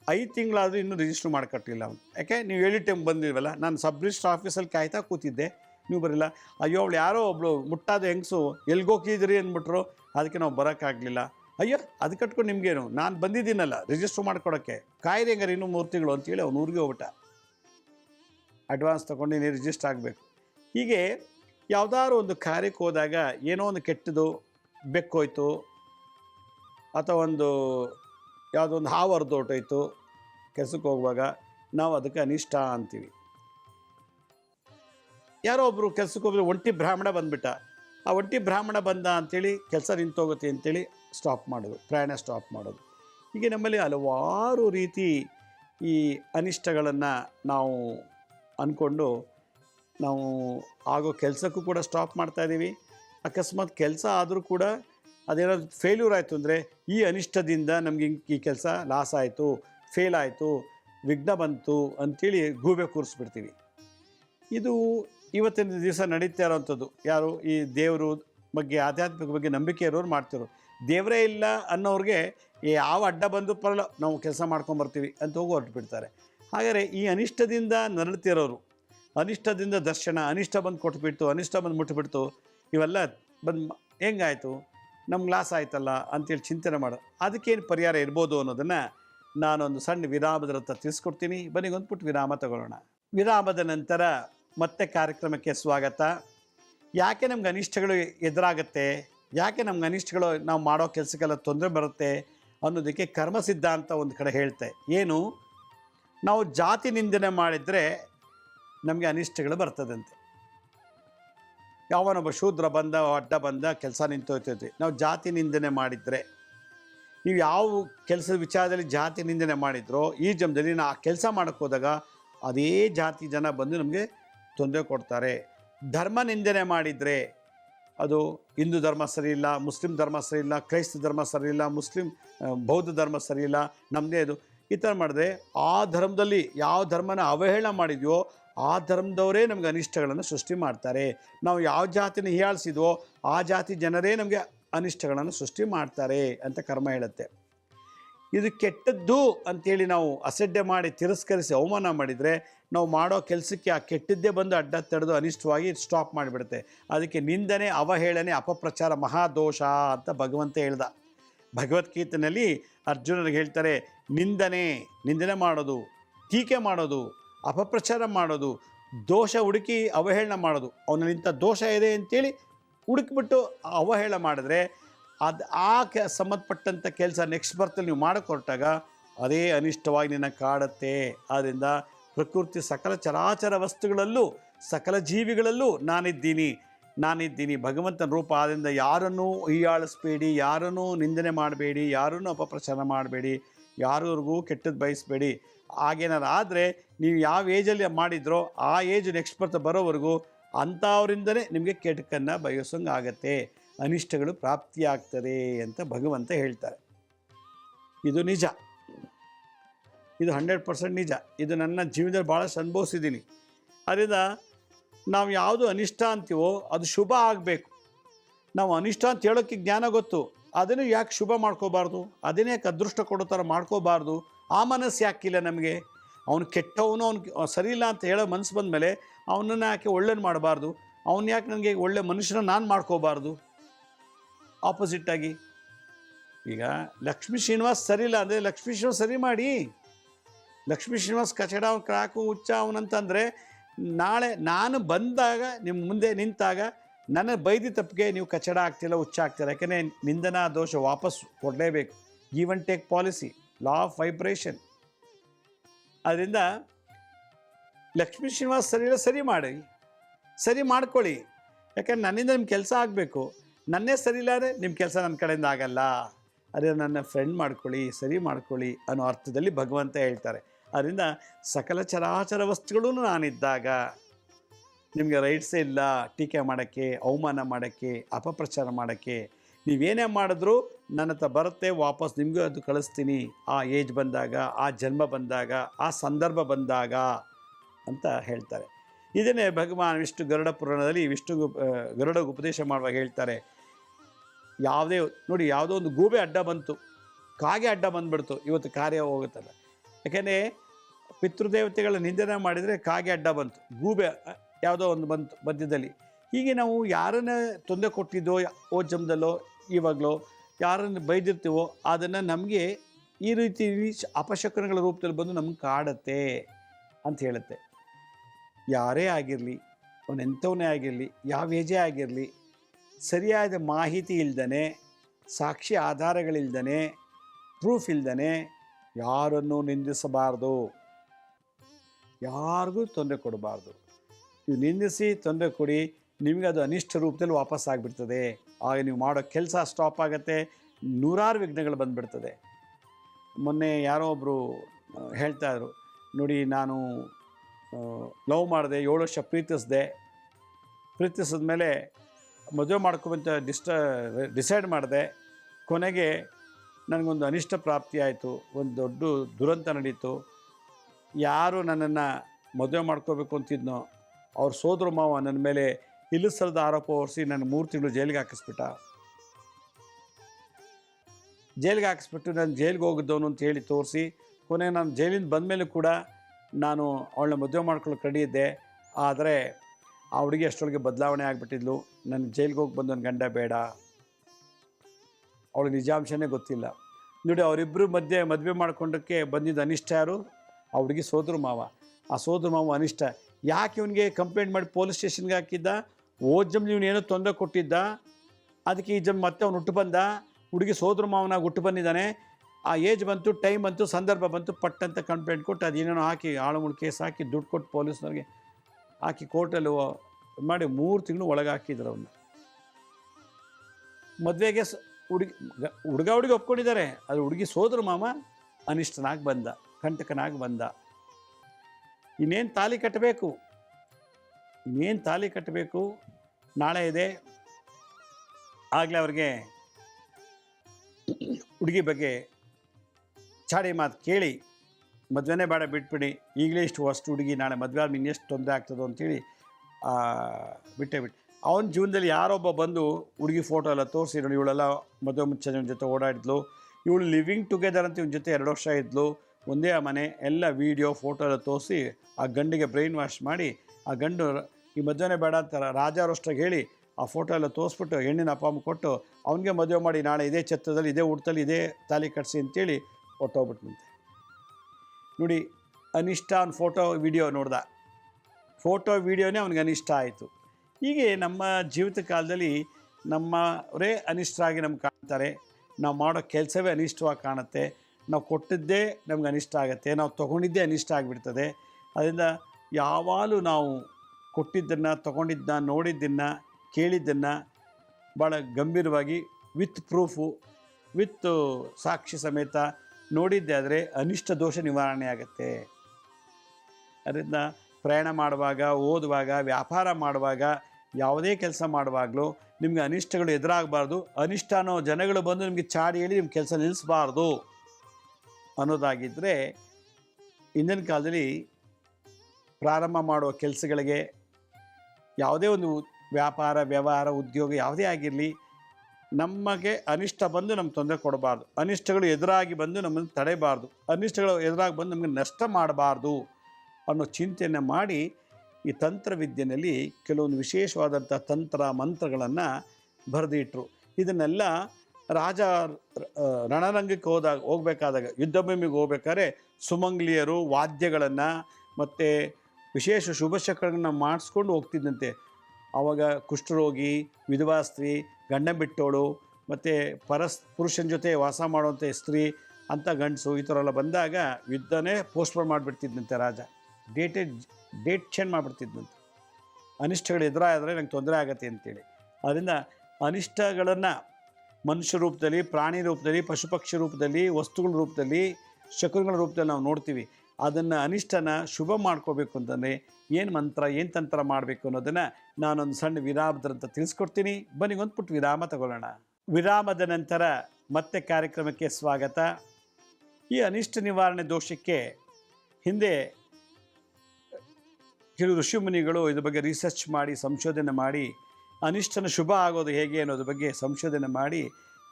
ಐದು ತಿಂಗಳಾದರೂ ಇನ್ನೂ ರಿಜಿಸ್ಟ್ರ್ ಮಾಡ್ಕೊಟ್ಟಿಲ್ಲ ಅವನು. ಯಾಕೆ? ನೀವು ಹೇಳಿ ಟೈಮ್ ಬಂದಿಲ್ವಲ್ಲ? ನಾನು ಸಬ್ ರಿಜಿಸ್ಟರ್ ಆಫೀಸಲ್ಲಿ ಕಾಯ್ತಾ ಕೂತಿದ್ದೆ. ನೀವು ಬರಲಿಲ್ಲ. ಅಯ್ಯೋ, ಅವಳು ಯಾರೋ ಒಬ್ಳು ಮುಟ್ಟಾದ ಹೆಂಗಸು ಎಲ್ಲಿಗೋಗಿದ್ರಿ ಅಂದ್ಬಿಟ್ರು. ಅದಕ್ಕೆ ನಾವು ಬರೋಕ್ಕಾಗಲಿಲ್ಲ. ಅಯ್ಯೋ, ಅದು ಕಟ್ಕೊಂಡು ನಿಮಗೇನು? ನಾನು ಬಂದಿದ್ದೀನಲ್ಲ ರಿಜಿಸ್ಟರ್ ಮಾಡ್ಕೊಡೋಕ್ಕೆ. ಕಾಯಿರಿ ಹೆಂಗಾರೆ ಇನ್ನೂ ಮೂರು ತಿಂಗಳು ಅಂತೇಳಿ ಅವ್ನು ಊರಿಗೆ ಹೋಗ್ಬಿಟ್ಟ. ಅಡ್ವಾನ್ಸ್ ತೊಗೊಂಡು ನೀನು ರಿಜಿಸ್ಟರ್ ಆಗಬೇಕು. ಹೀಗೆ ಯಾವುದಾದ್ರು ಒಂದು ಕಾರ್ಯಕ್ಕೆ ಹೋದಾಗ ಏನೋ ಒಂದು ಕೆಟ್ಟದು ಬೆಕ್ಕೋಯ್ತು, ಅಥವಾ ಒಂದು ಯಾವುದೋ ಒಂದು ಹಾವು ಹರಿದೋಟೋಯ್ತು ಕೆಲಸಕ್ಕೆ ಹೋಗುವಾಗ ನಾವು ಅದಕ್ಕೆ ಅನಿಷ್ಟ ಅಂತೀವಿ. ಯಾರೋ ಒಬ್ಬರು ಕೆಲಸಕ್ಕೆ ಹೋಗಿ ಒಂಟಿ ಬ್ರಾಹ್ಮಣ ಬಂದುಬಿಟ್ಟ. ಆ ಒಂಟಿ ಬ್ರಾಹ್ಮಣ ಬಂದ ಅಂಥೇಳಿ ಕೆಲಸ ನಿಂತೋಗುತ್ತೆ ಅಂತೇಳಿ ಸ್ಟಾಪ್ ಮಾಡೋದು, ಪ್ರಯಾಣ ಸ್ಟಾಪ್ ಮಾಡೋದು. ಹೀಗೆ ನಮ್ಮಲ್ಲಿ ಹಲವಾರು ರೀತಿ ಈ ಅನಿಷ್ಟಗಳನ್ನು ನಾವು ಅಂದ್ಕೊಂಡು ನಾವು ಆಗೋ ಕೆಲಸಕ್ಕೂ ಕೂಡ ಸ್ಟಾಪ್ ಮಾಡ್ತಾ ಇದ್ದೀವಿ ಅಕಸ್ಮಾತ್ ಕೆಲಸ ಆದರೂ ಕೂಡ ಅದೇನಾದ್ರು ಫೇಲ್ಯೂರ್ ಆಯಿತು ಅಂದರೆ ಈ ಅನಿಷ್ಟದಿಂದ ನಮಗೆ ಈ ಕೆಲಸ ಲಾಸ್ ಆಯಿತು ಫೇಲ್ ಆಯಿತು, ವಿಘ್ನ ಬಂತು ಅಂಥೇಳಿ ಗೂಬೆ ಕೂರಿಸ್ಬಿಡ್ತೀವಿ. ಇದು ಇವತ್ತಿನ ದಿವಸ ನಡೀತಾ ಇರೋವಂಥದ್ದು ಯಾರು? ಈ ದೇವರು ಬಗ್ಗೆ, ಆಧ್ಯಾತ್ಮಿಕ ಬಗ್ಗೆ ನಂಬಿಕೆ ಇರೋರು ಮಾಡ್ತಿರು ದೇವರೇ ಇಲ್ಲ ಅನ್ನೋರಿಗೆ ಯಾವ ಅಡ್ಡ ಬಂದು ಪರಲ್ಲ ನಾವು ಕೆಲಸ ಮಾಡ್ಕೊಂಬರ್ತೀವಿ ಅಂತ ಹೋಗಿ ಹೊರಟು ಬಿಡ್ತಾರೆ. ಹಾಗಾದರೆ ಈ ಅನಿಷ್ಟದಿಂದ ನರಳುತ್ತಿರೋರು ಅನಿಷ್ಟದಿಂದ ದರ್ಶನ, ಅನಿಷ್ಟ ಬಂದು ಕೊಟ್ಬಿಡ್ತು, ಅನಿಷ್ಟ ಬಂದು ಮುಟ್ಬಿಡ್ತು, ಇವೆಲ್ಲ ಬಂದು ಹೆಂಗಾಯಿತು? ನಮ್ಗೆ ಲಾಸ್ ಆಯ್ತಲ್ಲ ಅಂತೇಳಿ ಚಿಂತನೆ ಮಾಡು. ಅದಕ್ಕೇನು ಪರಿಹಾರ ಇರ್ಬೋದು ಅನ್ನೋದನ್ನು ನಾನೊಂದು ಸಣ್ಣ ವಿರಾಮದ ಹತ್ರ ತಿಳಿಸ್ಕೊಡ್ತೀನಿ. ಬನ್ನಿ ಒಂದು ಪುಟ್ಟ ವಿರಾಮ ತಗೊಳ್ಳೋಣ. ವಿರಾಮದ ನಂತರ ಮತ್ತೆ ಕಾರ್ಯಕ್ರಮಕ್ಕೆ ಸ್ವಾಗತ. ಯಾಕೆ ನಮ್ಗೆ ಅನಿಷ್ಟಗಳು ಎದುರಾಗುತ್ತೆ? ಯಾಕೆ ನಮ್ಗೆ ಅನಿಷ್ಟಗಳು ನಾವು ಮಾಡೋ ಕೆಲಸಕ್ಕೆಲ್ಲ ತೊಂದರೆ ಬರುತ್ತೆ ಅನ್ನೋದಕ್ಕೆ ಕರ್ಮ ಸಿದ್ಧಾಂತ ಒಂದು ಕಡೆ ಹೇಳ್ತೆ. ಏನು? ನಾವು ಜಾತಿ ನಿಂದನೆ ಮಾಡಿದರೆ ನಮಗೆ ಅನಿಷ್ಟಗಳು ಬರ್ತದಂತೆ. ಯಾವನೊಬ್ಬ ಶೂದ್ರ ಬಂದ, ಅಡ್ಡ ಬಂದ, ಕೆಲಸ ನಿಂತೋಯ್ತೈತಿ ನಾವು ಜಾತಿ ನಿಂದನೆ ಮಾಡಿದರೆ, ನೀವು ಯಾವ ಕೆಲಸದ ವಿಚಾರದಲ್ಲಿ ಜಾತಿ ನಿಂದನೆ ಮಾಡಿದ್ರೋ, ಈ ಜನ್ಮದಲ್ಲಿ ನಾ ಆ ಕೆಲಸ ಮಾಡೋಕ್ಕೆ ಹೋದಾಗ, ಅದೇ ಜಾತಿ ಜನ ಬಂದು ನಮಗೆ ತೊಂದರೆ ಕೊಡ್ತಾರೆ. ಧರ್ಮ ನಿಂದನೆ ಮಾಡಿದರೆ ಅದು ಹಿಂದೂ ಧರ್ಮ ಸರಿಯಿಲ್ಲ, ಮುಸ್ಲಿಂ ಧರ್ಮ ಸರಿಯಿಲ್ಲ, ಕ್ರೈಸ್ತ ಧರ್ಮ ಸರಿಯಿಲ್ಲ, ಮುಸ್ಲಿಂ ಬೌದ್ಧ ಧರ್ಮ ಸರಿಯಿಲ್ಲ ನಮ್ಮದೇ ಅದು. ಈ ಥರ ಮಾಡಿದ್ರೆ ಆ ಧರ್ಮದಲ್ಲಿ ಯಾವ ಧರ್ಮನ ಅವಹೇಳನ ಮಾಡಿದೆಯೋ ಆ ಧರ್ಮದವರೇ ನಮಗೆ ಅನಿಷ್ಟಗಳನ್ನು ಸೃಷ್ಟಿ ಮಾಡ್ತಾರೆ. ನಾವು ಯಾವ ಜಾತಿನ ಹೀಯಾಳಿಸಿದ್ವೋ ಆ ಜಾತಿ ಜನರೇ ನಮಗೆ ಅನಿಷ್ಟಗಳನ್ನು ಸೃಷ್ಟಿ ಮಾಡ್ತಾರೆ ಅಂತ ಕರ್ಮ ಹೇಳುತ್ತೆ. ಇದು ಕೆಟ್ಟದ್ದು ಅಂತೇಳಿ ನಾವು ಅಸಡ್ಡೆ ಮಾಡಿ ತಿರಸ್ಕರಿಸಿ ಅವಮಾನ ಮಾಡಿದರೆ ನಾವು ಮಾಡೋ ಕೆಲಸಕ್ಕೆ ಆ ಕೆಟ್ಟದ್ದೇ ಬಂದು ಅಡ್ಡ ತಡೆದು ಅನಿಷ್ಟವಾಗಿ ಸ್ಟಾಪ್ ಮಾಡಿಬಿಡುತ್ತೆ. ಅದಕ್ಕೆ ನಿಂದನೆ, ಅವಹೇಳನೆ, ಅಪಪ್ರಚಾರ ಮಹಾದೋಷ ಅಂತ ಭಗವಂತ ಹೇಳ್ದ. ಭಗವದ್ಗೀತೆಯಲ್ಲಿ ಅರ್ಜುನರಿಗೆ ಹೇಳ್ತಾರೆ, ನಿಂದನೆ ನಿಂದನೆ ಮಾಡೋದು, ಟೀಕೆ ಮಾಡೋದು, ಅಪಪ್ರಚಾರ ಮಾಡೋದು, ದೋಷ ಹುಡುಕಿ ಅವಹೇಳನ ಮಾಡೋದು ಅವನಲ್ಲಿ ಇಂಥ ದೋಷ ಇದೆ ಅಂತೇಳಿ ಹುಡುಕ್ಬಿಟ್ಟು ಅವಹೇಳ ಮಾಡಿದ್ರೆ ಅದು ಆ ಕೆ ಸಂಬಂಧಪಟ್ಟಂಥ ಕೆಲಸ ನೆಕ್ಸ್ಟ್ ಬರ್ತಲ್ಲಿ ನೀವು ಮಾಡಕ್ಕೆ ಹೊರಟಾಗ ಅದೇ ಅನಿಷ್ಟವಾಗಿ ನಿನ್ನ ಕಾಡುತ್ತೆ. ಆದ್ದರಿಂದ ಪ್ರಕೃತಿ ಸಕಲ ಚರಾಚರ ವಸ್ತುಗಳಲ್ಲೂ, ಸಕಲ ಜೀವಿಗಳಲ್ಲೂ ನಾನಿದ್ದೀನಿ. ನಾನಿದ್ದೀನಿ. ಭಗವಂತನ ರೂಪ ಆದ್ದರಿಂದ ಯಾರನ್ನೂ ಹೀಯಾಳಿಸ್ಬೇಡಿ, ಯಾರನ್ನೂ ನಿಂದನೆ ಮಾಡಬೇಡಿ, ಯಾರನ್ನೂ ಅಪಪ್ರಚಾರ ಮಾಡಬೇಡಿ ಯಾರಿಗೂ ಕೆಟ್ಟದ್ದು ಬಯಸಬೇಡಿ. ಹಾಗೇನಾರು ಆದರೆ ನೀವು ಯಾವ ಏಜಲ್ಲಿ ಮಾಡಿದ್ರೋ ಆ ಏಜ್ ನೆಕ್ಸ್ಟ್ ಬರ್ತ ಬರೋವರೆಗೂ ಅಂಥವರಿಂದನೇ ನಿಮಗೆ ಕೆಟ್ಟಕನ್ನು ಬಯಸೋಂಗೆ ಆಗತ್ತೆ. ಅನಿಷ್ಟಗಳು ಪ್ರಾಪ್ತಿಯಾಗ್ತದೆ ಅಂತ ಭಗವಂತ ಹೇಳ್ತಾರೆ. ಇದು ನಿಜ. ಇದು ಹಂಡ್ರೆಡ್ ಪರ್ಸೆಂಟ್ ನಿಜ. ಇದು ನನ್ನ ಜೀವನದಲ್ಲಿ ಭಾಳಷ್ಟು ಅನುಭವಿಸಿದ್ದೀನಿ. ಅದರಿಂದ ನಾವು ಯಾವುದು ಅನಿಷ್ಟ ಅಂತೀವೋ ಅದು ಶುಭ ಆಗಬೇಕು. ನಾವು ಅನಿಷ್ಟ ಅಂತ ಹೇಳೋಕ್ಕೆ ಜ್ಞಾನ ಗೊತ್ತು. ಅದನ್ನು ಯಾಕೆ ಶುಭ ಮಾಡ್ಕೋಬಾರ್ದು? ಅದನ್ನೇ ಯಾಕೆ ಅದೃಷ್ಟ ಕೊಡೋ ಥರ ಮಾಡ್ಕೋಬಾರ್ದು? ಆ ಮನಸ್ಸು ಯಾಕಿಲ್ಲ ನಮಗೆ? ಅವನು ಕೆಟ್ಟವನು, ಅವ್ನು ಸರಿ ಇಲ್ಲ ಅಂತ ಹೇಳೋ ಮನಸ್ಸು ಬಂದಮೇಲೆ ಅವನನ್ನು ಯಾಕೆ ಒಳ್ಳೇದು ಮಾಡಬಾರ್ದು? ಅವನು ಯಾಕೆ ನನಗೆ ಒಳ್ಳೆ ಮನುಷ್ಯನ ನಾನು ಮಾಡ್ಕೋಬಾರ್ದು? ಆಪೋಸಿಟ್ಟಾಗಿ ಈಗ ಲಕ್ಷ್ಮೀ ಶ್ರೀನಿವಾಸ್ ಸರಿ ಇಲ್ಲ ಅಂದರೆ ಲಕ್ಷ್ಮೀ ಶ್ರೀನಿವಾಸ್ ಸರಿ ಮಾಡಿ. ಲಕ್ಷ್ಮೀ ಶ್ರೀನಿವಾಸ್ ಕಚಡ ಅವ್ನು ಕ್ರಾಕು ಹುಚ್ಚ ಅವನಂತಂದರೆ, ನಾಳೆ ನಾನು ಬಂದಾಗ ನಿಮ್ಮ ಮುಂದೆ ನಿಂತಾಗ ನನ್ನ ಬೈದಿ ತಪ್ಪಿಗೆ ನೀವು ಕಚಡ ಆಗ್ತಿಲ್ಲ, ಹುಚ್ಚ ಆಗ್ತಿಲ್ಲ. ಯಾಕೆಂದರೆ ನಿಂದನಾ ದೋಷ ವಾಪಸ್ ಕೊಡಲೇಬೇಕು. Give and take policy law of vibration ಅದರಿಂದ ಲಕ್ಷ್ಮೀ ಶ್ರೀನಿವಾಸ್ ಸರಿ ಸರಿ ಮಾಡಿ. ಸರಿ ಮಾಡ್ಕೊಳ್ಳಿ. ಯಾಕಂದ್ರೆ ನನ್ನಿಂದ ನಿಮ್ಮ ಕೆಲಸ ಆಗಬೇಕು. ನನ್ನೇ ಸರಿ ಇಲ್ಲ ಅಂದರೆ ನಿಮ್ಮ ಕೆಲಸ ನನ್ನ ಕಡೆಯಿಂದ ಆಗಲ್ಲ. ಅದೇ ನನ್ನ ಫ್ರೆಂಡ್ ಮಾಡ್ಕೊಳ್ಳಿ, ಸರಿ ಮಾಡ್ಕೊಳ್ಳಿ ಅನ್ನೋ ಅರ್ಥದಲ್ಲಿ ಭಗವಂತ ಹೇಳ್ತಾರೆ. ಅದರಿಂದ ಸಕಲ ಚರಾಚರ ವಸ್ತುಗಳೂ ನಾನಿದ್ದಾಗ ನಿಮಗೆ ರೈಟ್ಸೇ ಇಲ್ಲ, ಟೀಕೆ ಮಾಡೋಕ್ಕೆ, ಅವಮಾನ ಮಾಡೋಕ್ಕೆ, ಅಪಪ್ರಚಾರ ಮಾಡೋಕ್ಕೆ, ನೀವೇನೇ ಮಾಡಿದ್ರೂ ನನ್ನ ಹತ್ರ ಬರುತ್ತೆ, ವಾಪಸ್ ನಿಮಗೂ ಅದು ಕಳಿಸ್ತೀನಿ. ಆ ಏಜ್ ಬಂದಾಗ, ಆ ಜನ್ಮ ಬಂದಾಗ, ಆ ಸಂದರ್ಭ ಬಂದಾಗ ಅಂತ ಹೇಳ್ತಾರೆ. ಇದನ್ನೇ ಭಗವಾನ್ ವಿಷ್ಣು ಗರುಡ ಪುರಾಣದಲ್ಲಿ ವಿಷ್ಣು ಗರುಡ ಉಪದೇಶ ಮಾಡುವಾಗ ಹೇಳ್ತಾರೆ. ಯಾವುದೇ ನೋಡಿ, ಯಾವುದೋ ಒಂದು ಗೂಬೆ ಅಡ್ಡ ಬಂತು, ಕಾಗೆ ಅಡ್ಡ ಬಂದುಬಿಡ್ತು, ಇವತ್ತು ಕಾರ್ಯ ಹೋಗುತ್ತಲ್ಲ ಯಾಕೆಂದರೆ ಪಿತೃದೇವತೆಗಳ ನಿಂದನೆ ಮಾಡಿದರೆ ಕಾಗೆ ಅಡ್ಡ ಬಂತು, ಗೂಬೆ ಯಾವುದೋ ಒಂದು ಬಂತು, ಮಧ್ಯದಲ್ಲಿ. ಹೀಗೆ ನಾವು ಯಾರನ್ನ ತೊಂದರೆ ಕೊಟ್ಟಿದ್ದೋ, ಓ ಜಮದಲ್ಲೋ ಇವಾಗಲೋ, ಯಾರನ್ನು ಬೈದಿರ್ತೀವೋ, ಅದನ್ನು ನಮಗೆ ಈ ರೀತಿ ಅಪಶಕನಗಳ ರೂಪದಲ್ಲಿ ಬಂದು ನಮ್ಗೆ ಕಾಡತ್ತೆ ಅಂತ ಹೇಳುತ್ತೆ. ಯಾರೇ ಆಗಿರಲಿ, ಅವನೆಂಥವನೇ ಆಗಿರಲಿ, ಯಾವ ಏಜೇ ಆಗಿರಲಿ ಸರಿಯಾದ ಮಾಹಿತಿ ಇಲ್ದನೆ, ಸಾಕ್ಷಿ ಆಧಾರಗಳಿಲ್ದನೆ ಪ್ರೂಫ್ ಇಲ್ದನೆ ಯಾರನ್ನು ನಿಂದಿಸಬಾರ್ದು. ಯಾರಿಗೂ ತೊಂದರೆ ಕೊಡಬಾರ್ದು. ನೀವು ನಿಂದಿಸಿ ತೊಂದರೆ ಕೊಡಿ, ನಿಮಗೆ ಅದು ಅನಿಷ್ಟ ರೂಪದಲ್ಲಿ ವಾಪಸ್ ಆಗಿಬಿಡ್ತದೆ. ಆಗ ನೀವು ಮಾಡೋ ಕೆಲಸ ಸ್ಟಾಪ್ ಆಗುತ್ತೆ, ನೂರಾರು ವಿಘ್ನಗಳು ಬಂದುಬಿಡ್ತದೆ. ಮೊನ್ನೆ ಯಾರೋ ಒಬ್ಬರು ಹೇಳ್ತಾಯಿದ್ರು ನೋಡಿ, ನಾನು ಲವ್ ಮಾಡಿದೆ, ಏಳು ವರ್ಷ ಪ್ರೀತಿಸಿದೆ. ಪ್ರೀತಿಸಿದ ಮೇಲೆ ಮದುವೆ ಮಾಡ್ಕೊಂತ ಡಿಸ್ಟ ಡಿಸೈಡ್ ಮಾಡಿದೆ, ಕೊನೆಗೆ ನನಗೊಂದು ಅನಿಷ್ಟ ಪ್ರಾಪ್ತಿ ಆಯಿತು, ಒಂದು ದೊಡ್ಡ ದುರಂತ ನಡೀತು. ಯಾರು ನನ್ನನ್ನು ಮದುವೆ ಮಾಡ್ಕೋಬೇಕು ಅಂತಿದ್ನೋ, ಅವ್ರ ಸೋದರ ಮಾವ ನನ್ನ ಮೇಲೆ ಇಲ್ಲಿಸಲ್ದ ಆರೋಪ ಹೊರಿಸಿ ನನ್ನ ಮೂರು ತಿಂಗಳು ಜೈಲಿಗೆ ಹಾಕಿಸ್ಬಿಟ್ಟ. ಜೈಲಿಗೆ ಹಾಕಿಸ್ಬಿಟ್ಟು ನಾನು ಜೈಲಿಗೆ ಹೋಗಿದ್ದವನು ಅಂತ ಹೇಳಿ ತೋರಿಸಿ ಕೊನೆಗೆ ನಾನು ಜೈಲಿಂದ ಬಂದಮೇಲೆ ಕೂಡ ನಾನು ಅವಳನ್ನ ಮದುವೆ ಮಾಡ್ಕೊಳ್ಳೋಕೆ ಕಡಿಯಿದ್ದೆ ಆದರೆ ಆ ಹುಡುಗಿ ಅಷ್ಟರೊಳಗೆ ಬದಲಾವಣೆ ಆಗಿಬಿಟ್ಟಿದ್ಲು. ನನ್ನ ಜೈಲಿಗೆ ಹೋಗಿ ಬಂದು ನನ್ನ ಗಂಡ ಬೇಡ. ಅವಳಿಗೆ ನಿಜಾಂಶನೇ ಗೊತ್ತಿಲ್ಲ. ನೋಡಿ ಅವರಿಬ್ಬರು ಮಧ್ಯೆ ಮದುವೆ ಮಾಡ್ಕೊಂಡಕ್ಕೆ ಬಂದಿದ್ದ ಅನಿಷ್ಟ ಯಾರು? ಆ ಹುಡುಗಿ ಸೋದರ ಮಾವ. ಆ ಸೋದರ ಮಾವ ಅನಿಷ್ಟ. ಯಾಕೆ ಇವನಿಗೆ ಕಂಪ್ಲೇಂಟ್ ಮಾಡಿ ಪೊಲೀಸ್ ಸ್ಟೇಷನ್ಗೆ ಹಾಕಿದ್ದ? ಓಜಮ್ ಏನೋ ತೊಂದರೆ ಕೊಟ್ಟಿದ್ದ? ಅದಕ್ಕೆ ಈ ಜಮ್ ಮತ್ತೆ ಅವ್ನು ಹುಟ್ಟು ಬಂದ? ಹುಡುಗಿ ಸೋದರ ಮಾವನ ಹುಟ್ಟು ಬಂದಿದ್ದಾನೆ. ಆ ಏಜ್ ಬಂತು ಟೈಮ್ ಬಂತು, ಸಂದರ್ಭ ಬಂತು, ಪಟ್ ಅಂತ ಕಂಪ್ಲೇಂಟ್ ಕೊಟ್ಟು ಅದೇನೇನೋ ಹಾಕಿ ಆಳುಮುಳು ಕೇಸ್ ಹಾಕಿ ದುಡ್ಡು ಕೊಟ್ಟು ಪೊಲೀಸ್ನವ್ರಿಗೆ ಹಾಕಿ ಕೋರ್ಟಲ್ಲಿ ಮಾಡಿ ಮೂರು ತಿಂಗಳು ಒಳಗೆ ಹಾಕಿದ್ರು ಅವನ್ನ ಮದುವೆಗೆ ಹುಡುಗಿ ಹುಡುಗ ಹುಡುಗಿ ಒಪ್ಕೊಂಡಿದ್ದಾರೆ ಅದು ಹುಡುಗಿ ಸೋದರ ಮಾಮ, ಅನಿಷ್ಟನಾಗಿ ಬಂದ, ಕಂಟಕನಾಗಿ ಬಂದ. ಇನ್ನೇನು ತಾಲಿ ಕಟ್ಟಬೇಕು ಇನ್ನೇನು ತಾಲಿ ಕಟ್ಟಬೇಕು ನಾಳೆ ಇದೆ. ಆಗಲೇ ಅವ್ರಿಗೆ ಹುಡುಗಿ ಬಗ್ಗೆ ಚಾಡಿ ಮಾತು ಕೇಳಿ. ಮದುವೆನೇ ಬೇಡ ಬಿಟ್ಬಿಡಿ. ಈಗಲೇ ಇಷ್ಟು ಅಷ್ಟು ಹುಡುಗಿ ನಾಳೆ ಮದುವೆ ಆದ್ಮೇಲೆ ಇನ್ನೆಷ್ಟು ತೊಂದರೆ ಆಗ್ತದೋ ಅಂತೇಳಿ ಆ, ಬಿಟ್ಟೇ ಬಿಟ್ಟು ಅವನ ಜೀವನದಲ್ಲಿ ಯಾರೊಬ್ಬ ಬಂದು ಹುಡುಗಿ ಫೋಟೋ ಎಲ್ಲ ತೋರಿಸಿ ನೋಡಿ ಇವಳೆಲ್ಲ ಮದುವೆ ಮುಂಚೆ ಇವನ ಜೊತೆ ಓಡಾಡಿದ್ಲು. ಇವಳು ಲಿವಿಂಗ್ ಟುಗೆದರ್ ಅಂತ ಇವನ ಜೊತೆ ಎರಡು ವರ್ಷ ಇದ್ಲು. ಒಂದೇ ಮನೆ ಎಲ್ಲ ವೀಡಿಯೋ ಫೋಟೋ ಎಲ್ಲ ತೋರಿಸಿ ಆ ಗಂಡಿಗೆ ಬ್ರೈನ್ ವಾಶ್ ಮಾಡಿ ಆ ಗಂಡು ಈ ಮದುವೆನೇ ಬೇಡ ಅಂತ ರಾಜಾರೋಷ್ಟಾಗಿ ಹೇಳಿ ಆ ಫೋಟೋ ಎಲ್ಲ ತೋರಿಸ್ಬಿಟ್ಟು ಹೆಣ್ಣಿನ ಅಪ್ಪ ಅಮ್ಮ ಕೊಟ್ಟು ಅವನಿಗೆ ಮದುವೆ ಮಾಡಿ ನಾಳೆ ಇದೇ ಛತ್ರದಲ್ಲಿ ಇದೇ ಉಡ್ತಲ್ಲಿ ಇದೇ ತಾಲಿ ಕಟ್ಸಿ ಅಂತೇಳಿ ಹೊಟ್ಟೋಗ್ಬಿಟ್ನಂತೆ ನೋಡಿ, ಅನಿಷ್ಟ ಅವ್ನು ಫೋಟೋ ವಿಡಿಯೋ ನೋಡ್ದ. ಫೋಟೋ ವಿಡಿಯೋನೇ ಅವ್ನಿಗೆ ಅನಿಷ್ಟ ಆಯಿತು. ಹೀಗೆ ನಮ್ಮ ಜೀವಿತ ಕಾಲದಲ್ಲಿ ನಮ್ಮವರೇ ಅನಿಷ್ಟರಾಗಿ ನಮ್ಗೆ ಕಾಣ್ತಾರೆ. ನಾವು ಮಾಡೋ ಕೆಲಸವೇ ಅನಿಷ್ಟವಾಗಿ ಕಾಣುತ್ತೆ. ನಾವು ಕೊಟ್ಟಿದ್ದೇ ನಮ್ಗೆ ಅನಿಷ್ಟ ಆಗುತ್ತೆ. ನಾವು ತೊಗೊಂಡಿದ್ದೇ ಅನಿಷ್ಟ ಆಗಿಬಿಡ್ತದೆ. ಅದರಿಂದ ಯಾವಾಗಲೂ ನಾವು ಕೊಟ್ಟಿದ್ದನ್ನು, ತೊಗೊಂಡಿದ್ದನ್ನ, ನೋಡಿದ್ದನ್ನು, ಕೇಳಿದ್ದನ್ನು ಭಾಳ ಗಂಭೀರವಾಗಿ ವಿತ್ ಪ್ರೂಫು ವಿತ್ ಸಾಕ್ಷಿ ಸಮೇತ ನೋಡಿದ್ದೆ ಆದರೆ ಅನಿಷ್ಟ ದೋಷ ನಿವಾರಣೆ ಆಗುತ್ತೆ. ಅದರಿಂದ ಪ್ರಯಾಣ ಮಾಡುವಾಗ, ಓದುವಾಗ, ವ್ಯಾಪಾರ ಮಾಡುವಾಗ, ಯಾವುದೇ ಕೆಲಸ ಮಾಡುವಾಗಲೂ ನಿಮಗೆ ಅನಿಷ್ಟಗಳು ಎದುರಾಗಬಾರ್ದು. ಅನಿಷ್ಟ ಅನ್ನೋ ಜನಗಳು ಬಂದು ನಿಮಗೆ ಚಾಡಿ ಹೇಳಿ ನಿಮ್ಮ ಕೆಲಸ ನಿಲ್ಲಿಸಬಾರ್ದು ಅನ್ನೋದಾಗಿದ್ದರೆ ಇಂದಿನ ಕಾಲದಲ್ಲಿ ಪ್ರಾರಂಭ ಮಾಡುವ ಕೆಲಸಗಳಿಗೆ ಯಾವುದೇ ಒಂದು ವ್ಯಾಪಾರ, ವ್ಯವಹಾರ, ಉದ್ಯೋಗ ಯಾವುದೇ ಆಗಿರಲಿ ನಮಗೆ ಅನಿಷ್ಟ ಬಂದು ನಮ್ಗೆ ತೊಂದರೆ ಕೊಡಬಾರ್ದು. ಅನಿಷ್ಟಗಳು ಎದುರಾಗಿ ಬಂದು ನಮ್ಮನ್ನು ತಡೆಯಬಾರ್ದು ಅನಿಷ್ಟಗಳು ಎದುರಾಗಿ ಬಂದು ನಮಗೆ ನಷ್ಟ ಮಾಡಬಾರ್ದು ಅನ್ನೋ ಚಿಂತೆಯನ್ನು ಮಾಡಿ ಈ ತಂತ್ರವಿದ್ಯೆಯಲ್ಲಿ ಕೆಲವೊಂದು ವಿಶೇಷವಾದಂಥ ತಂತ್ರ ಮಂತ್ರಗಳನ್ನು ಬರೆದಿಟ್ರು. ಇದನ್ನೆಲ್ಲ ರಾಜ ರಣರಂಗಕ್ಕೆ ಹೋದಾಗ, ಹೋಗಬೇಕಾದಾಗ, ಯುದ್ಧಭೂಮಿಗೆ ಹೋಗ್ಬೇಕಾದ್ರೆ ಸುಮಂಗ್ಲಿಯರು ವಾದ್ಯಗಳನ್ನು ಮತ್ತು ವಿಶೇಷ ಶುಭ ಶಕಗಳನ್ನು ಮಾಡಿಸ್ಕೊಂಡು ಹೋಗ್ತಿದ್ದಂತೆ. ಆವಾಗ ಕುಷ್ಠರೋಗಿ ವಿಧವಾ ಸ್ತ್ರೀ ಗಂಡ ಬಿಟ್ಟೋಳು ಮತ್ತು ಪರಸ್, ಪುರುಷನ ಜೊತೆ ವಾಸ ಮಾಡುವಂಥ ಸ್ತ್ರೀ ಅಂಥ ಗಂಡಸು ಈ ಥರ ಬಂದಾಗ ಯುದ್ಧನೇ ಪೋಸ್ಟ್ಪೋನ್ ಮಾಡಿಬಿಡ್ತಿದ್ದಂತೆ ರಾಜ. ಡೇಟೆಡ್ ಡೇಟ್ ಚೇಂಜ್ ಮಾಡಿಬಿಡ್ತಿದ್ದಂತೆ ಅನಿಷ್ಟಗಳು ಎದುರಾದರೆ ನಂಗೆ ತೊಂದರೆ ಆಗತ್ತೆ ಅಂತೇಳಿ. ಅದರಿಂದ ಅನಿಷ್ಟಗಳನ್ನು ಮನುಷ್ಯ ರೂಪದಲ್ಲಿ, ಪ್ರಾಣಿ ರೂಪದಲ್ಲಿ ಪಶು ಪಕ್ಷಿ ರೂಪದಲ್ಲಿ, ವಸ್ತುಗಳ ರೂಪದಲ್ಲಿ, ಶಕುನಗಳ ರೂಪದಲ್ಲಿ ನಾವು ನೋಡ್ತೀವಿ. ಅದನ್ನು ಅನಿಷ್ಟನ ಶುಭ ಮಾಡ್ಕೋಬೇಕು ಅಂತಂದರೆ ಏನು ಮಂತ್ರ, ಏನು ತಂತ್ರ ಮಾಡಬೇಕು ಅನ್ನೋದನ್ನು ನಾನೊಂದು ಸಣ್ಣ ವಿರಾಮದ ಅಂತ ತಿಳಿಸ್ಕೊಡ್ತೀನಿ. ಬನ್ನಿ ಒಂದು ಪುಟ್ಟು ವಿರಾಮ ತಗೊಳ್ಳೋಣ. ವಿರಾಮದ ನಂತರ ಮತ್ತೆ ಕಾರ್ಯಕ್ರಮಕ್ಕೆ ಸ್ವಾಗತ. ಈ ಅನಿಷ್ಟ ನಿವಾರಣೆ ದೋಷಕ್ಕೆ ಹಿಂದೆ ಕೆಲವು ಋಷಿಮುನಿಗಳು ಇದ್ರ ಬಗ್ಗೆ ರಿಸರ್ಚ್ ಮಾಡಿ, ಸಂಶೋಧನೆ ಮಾಡಿ, ಅನಿಷ್ಟನ ಶುಭ ಆಗೋದು ಹೇಗೆ ಅನ್ನೋದ್ರ ಬಗ್ಗೆ ಸಂಶೋಧನೆ ಮಾಡಿ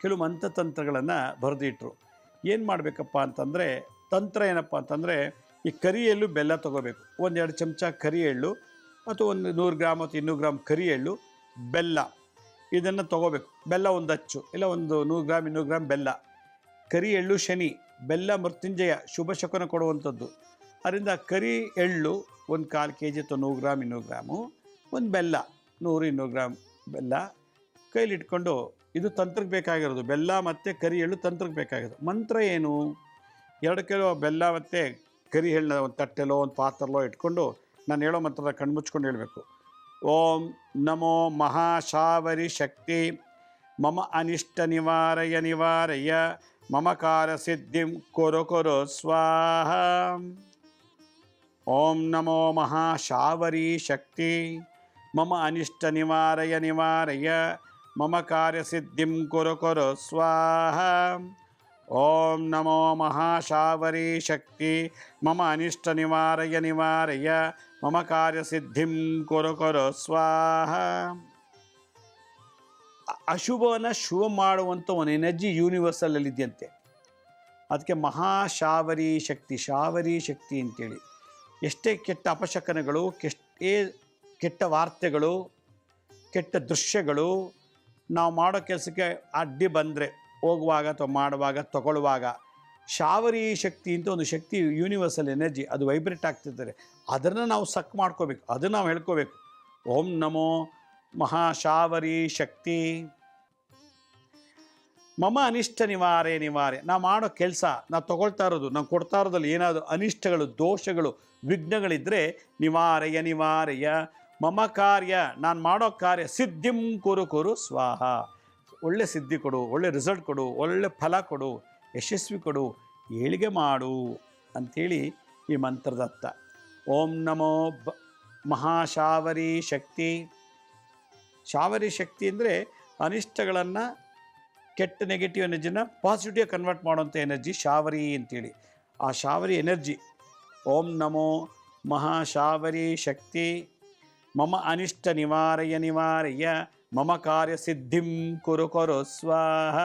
ಕೆಲವು ಮಂತ್ರತಂತ್ರಗಳನ್ನು ಬರೆದಿಟ್ರು. ಏನು ಮಾಡಬೇಕಪ್ಪ ಅಂತಂದರೆ ತಂತ್ರ ಏನಪ್ಪ ಅಂತಂದರೆ ಈ ಕರಿ ಎಳ್ಳು ಬೆಲ್ಲ ತೊಗೋಬೇಕು. ಒಂದೆರಡು ಚಮಚ ಕರಿ ಎಳ್ಳು ಅಥವಾ ಒಂದು ನೂರು ಗ್ರಾಮ್ ಅಥವಾ ಇನ್ನೂರು ಗ್ರಾಮ್ ಕರಿ ಎಳ್ಳು, ಬೆಲ್ಲ. ಇದನ್ನು ತೊಗೋಬೇಕು. ಬೆಲ್ಲ ಒಂದು ಅಚ್ಚು. ಇಲ್ಲ ಒಂದು ನೂರು ಗ್ರಾಮ್, ಇನ್ನೂರು ಗ್ರಾಮ್ ಬೆಲ್ಲ. ಕರಿ ಎಳ್ಳು ಶನಿ. ಬೆಲ್ಲ ಮೃತ್ಯುಂಜಯ, ಶುಭ ಶಕುನ ಕೊಡುವಂಥದ್ದು. ಅದರಿಂದ ಕರಿ ಎಳ್ಳು ಒಂದು ಕಾಲು ಕೆ ಜಿ ಅಥವಾ ನೂರು ಗ್ರಾಮ್, ಇನ್ನೂರು ಗ್ರಾಮು. ಒಂದು ಬೆಲ್ಲ, ನೂರು, ಇನ್ನೂರು ಗ್ರಾಮ್ ಬೆಲ್ಲ. ಕೈಲಿಟ್ಕೊಂಡು ಇದು ತಂತ್ರಕ್ಕೆ ಬೇಕಾಗಿರೋದು. ಬೆಲ್ಲ ಮತ್ತು ಕರಿ ಎಳ್ಳು ತಂತ್ರಕ್ಕೆ ಬೇಕಾಗಿರೋದು. ಮಂತ್ರ ಏನು? ಎರಡು ಕಿಲೋ ಬೆಲ್ಲ ಮತ್ತು ಕರಿ ಎಳ್ಳನ್ನ ಒಂದು ತಟ್ಟೆಲೋ, ಒಂದು ಪಾತ್ರಲೋ ಇಟ್ಕೊಂಡು ನಾನು ಹೇಳೋ ಮಂತ್ರದ ಕಣ್ಮುಚ್ಕೊಂಡು ಹೇಳಬೇಕು. ಓಂ ನಮೋ ಮಹಾಶಾವರಿ ಶಕ್ತಿ, ಮಮ ಅನಿಷ್ಟ ನಿವಾರಯ ನಿವಾರಯ ಮಮ ಕಾರ್ಯಸಿದ್ಧಿಂ ಕೊರು ಕೊರು ಸ್ವಾಹ. ಓಂ ನಮೋ ಮಹಾಶಾವರಿ ಶಕ್ತಿ, ಮಮ ಅನಿಷ್ಟ ನಿವಾರಯ ನಿವಾರಯ ಮಮ ಕಾರ್ಯಸಿದ್ಧಿಂ ಕುರು ಕುರು ಸ್ವಾಹ. ಓಂ ನಮೋ ಮಹಾಶಾವರಿ ಶಕ್ತಿ. ಮಮ ಅನಿಷ್ಟ ನಿವಾರಯ ನಿವಾರಯ. ಮಮ ಕಾರ್ಯಸಿದ್ಧಿಂ ಕೊರು ಕೊರು ಸ್ವಾಹ. ಅಶುಭವನ್ನು ಶುಭ ಮಾಡುವಂಥ ಒಂದು ಎನರ್ಜಿ ಯೂನಿವರ್ಸಲ್ಲಿ ಇದೆಯಂತೆ. ಅದಕ್ಕೆ ಮಹಾಶಾವರಿ ಶಕ್ತಿ, ಶಾವರಿ ಶಕ್ತಿ ಅಂತೇಳಿ. ಎಷ್ಟೇ ಕೆಟ್ಟ ಅಪಶಕನಗಳು, ಕೆಷ್ಟೇ ಕೆಟ್ಟ ವಾರ್ತೆಗಳು, ಕೆಟ್ಟ ದೃಶ್ಯಗಳು, ನಾವು ಮಾಡೋ ಕೆಲಸಕ್ಕೆ ಅಡ್ಡಿ ಬಂದರೆ ಹೋಗುವಾಗ ಅಥವಾ ಮಾಡುವಾಗ, ತಗೊಳ್ಳುವಾಗ ಶಾವರಿ ಶಕ್ತಿ ಅಂತ ಒಂದು ಶಕ್ತಿ ಯೂನಿವರ್ಸಲ್ ಎನರ್ಜಿ ಅದು ವೈಬ್ರೇಟ್ ಆಗ್ತಿದ್ದಾರೆ ಅದನ್ನು ನಾವು ಸಕ್ ಮಾಡ್ಕೋಬೇಕು, ಅದನ್ನು ನಾವು ಹೇಳ್ಕೋಬೇಕು. ಓಂ ನಮೋ ಮಹಾಶಾವರಿ ಶಕ್ತಿ. ಮಮ ಅನಿಷ್ಟ ನಿವಾರೆ ನಿವಾರೆ. ನಾವು ಮಾಡೋ ಕೆಲಸ ನಾವು ತಗೊಳ್ತಾ ಇರೋದು ನಾವು ಕೊಡ್ತಾ ಇರೋದ್ರಲ್ಲಿ ಏನಾದರೂ ಅನಿಷ್ಟಗಳು, ದೋಷಗಳು ವಿಘ್ನಗಳಿದ್ದರೆ ನಿವಾರಯ ನಿವಾರಯ. ಮಮ ಕಾರ್ಯ, ನಾನು ಮಾಡೋ ಕಾರ್ಯ ಸಿದ್ಧಿಂ ಕುರು ಕುರು ಸ್ವಾಹ. ಒಳ್ಳೆ ಸಿದ್ಧಿ ಕೊಡು, ಒಳ್ಳೆ ರಿಸಲ್ಟ್ ಕೊಡು, ಒಳ್ಳೆ ಫಲ ಕೊಡು, ಯಶಸ್ವಿ ಕೊಡು, ಏಳಿಗೆ ಮಾಡು ಅಂಥೇಳಿ ಈ ಮಂತ್ರದತ್ತ ಓಂ ನಮೋ ಬ, ಮಹಾಶಾವರಿ ಶಕ್ತಿ. ಶಾವರಿ ಶಕ್ತಿ ಅಂದರೆ ಅನಿಷ್ಟಗಳನ್ನು ಕೆಟ್ಟ ನೆಗೆಟಿವ್ ಎನರ್ಜಿನ ಪಾಸಿಟಿವ್ ಕನ್ವರ್ಟ್ ಮಾಡುವಂಥ ಎನರ್ಜಿ ಶಾವರಿ ಅಂತೇಳಿ. ಆ ಶಾವರಿ ಎನರ್ಜಿ ಓಂ ನಮೋ ಮಹಾಶಾವರಿ ಶಕ್ತಿ. ಮಮ ಅನಿಷ್ಟ ನಿವಾರಯ ನಿವಾರಯ. ಮಮ ಕಾರ್ಯಸಿದ್ಧಿಂ ಕುರು ಕೊರು ಸ್ವಾಹ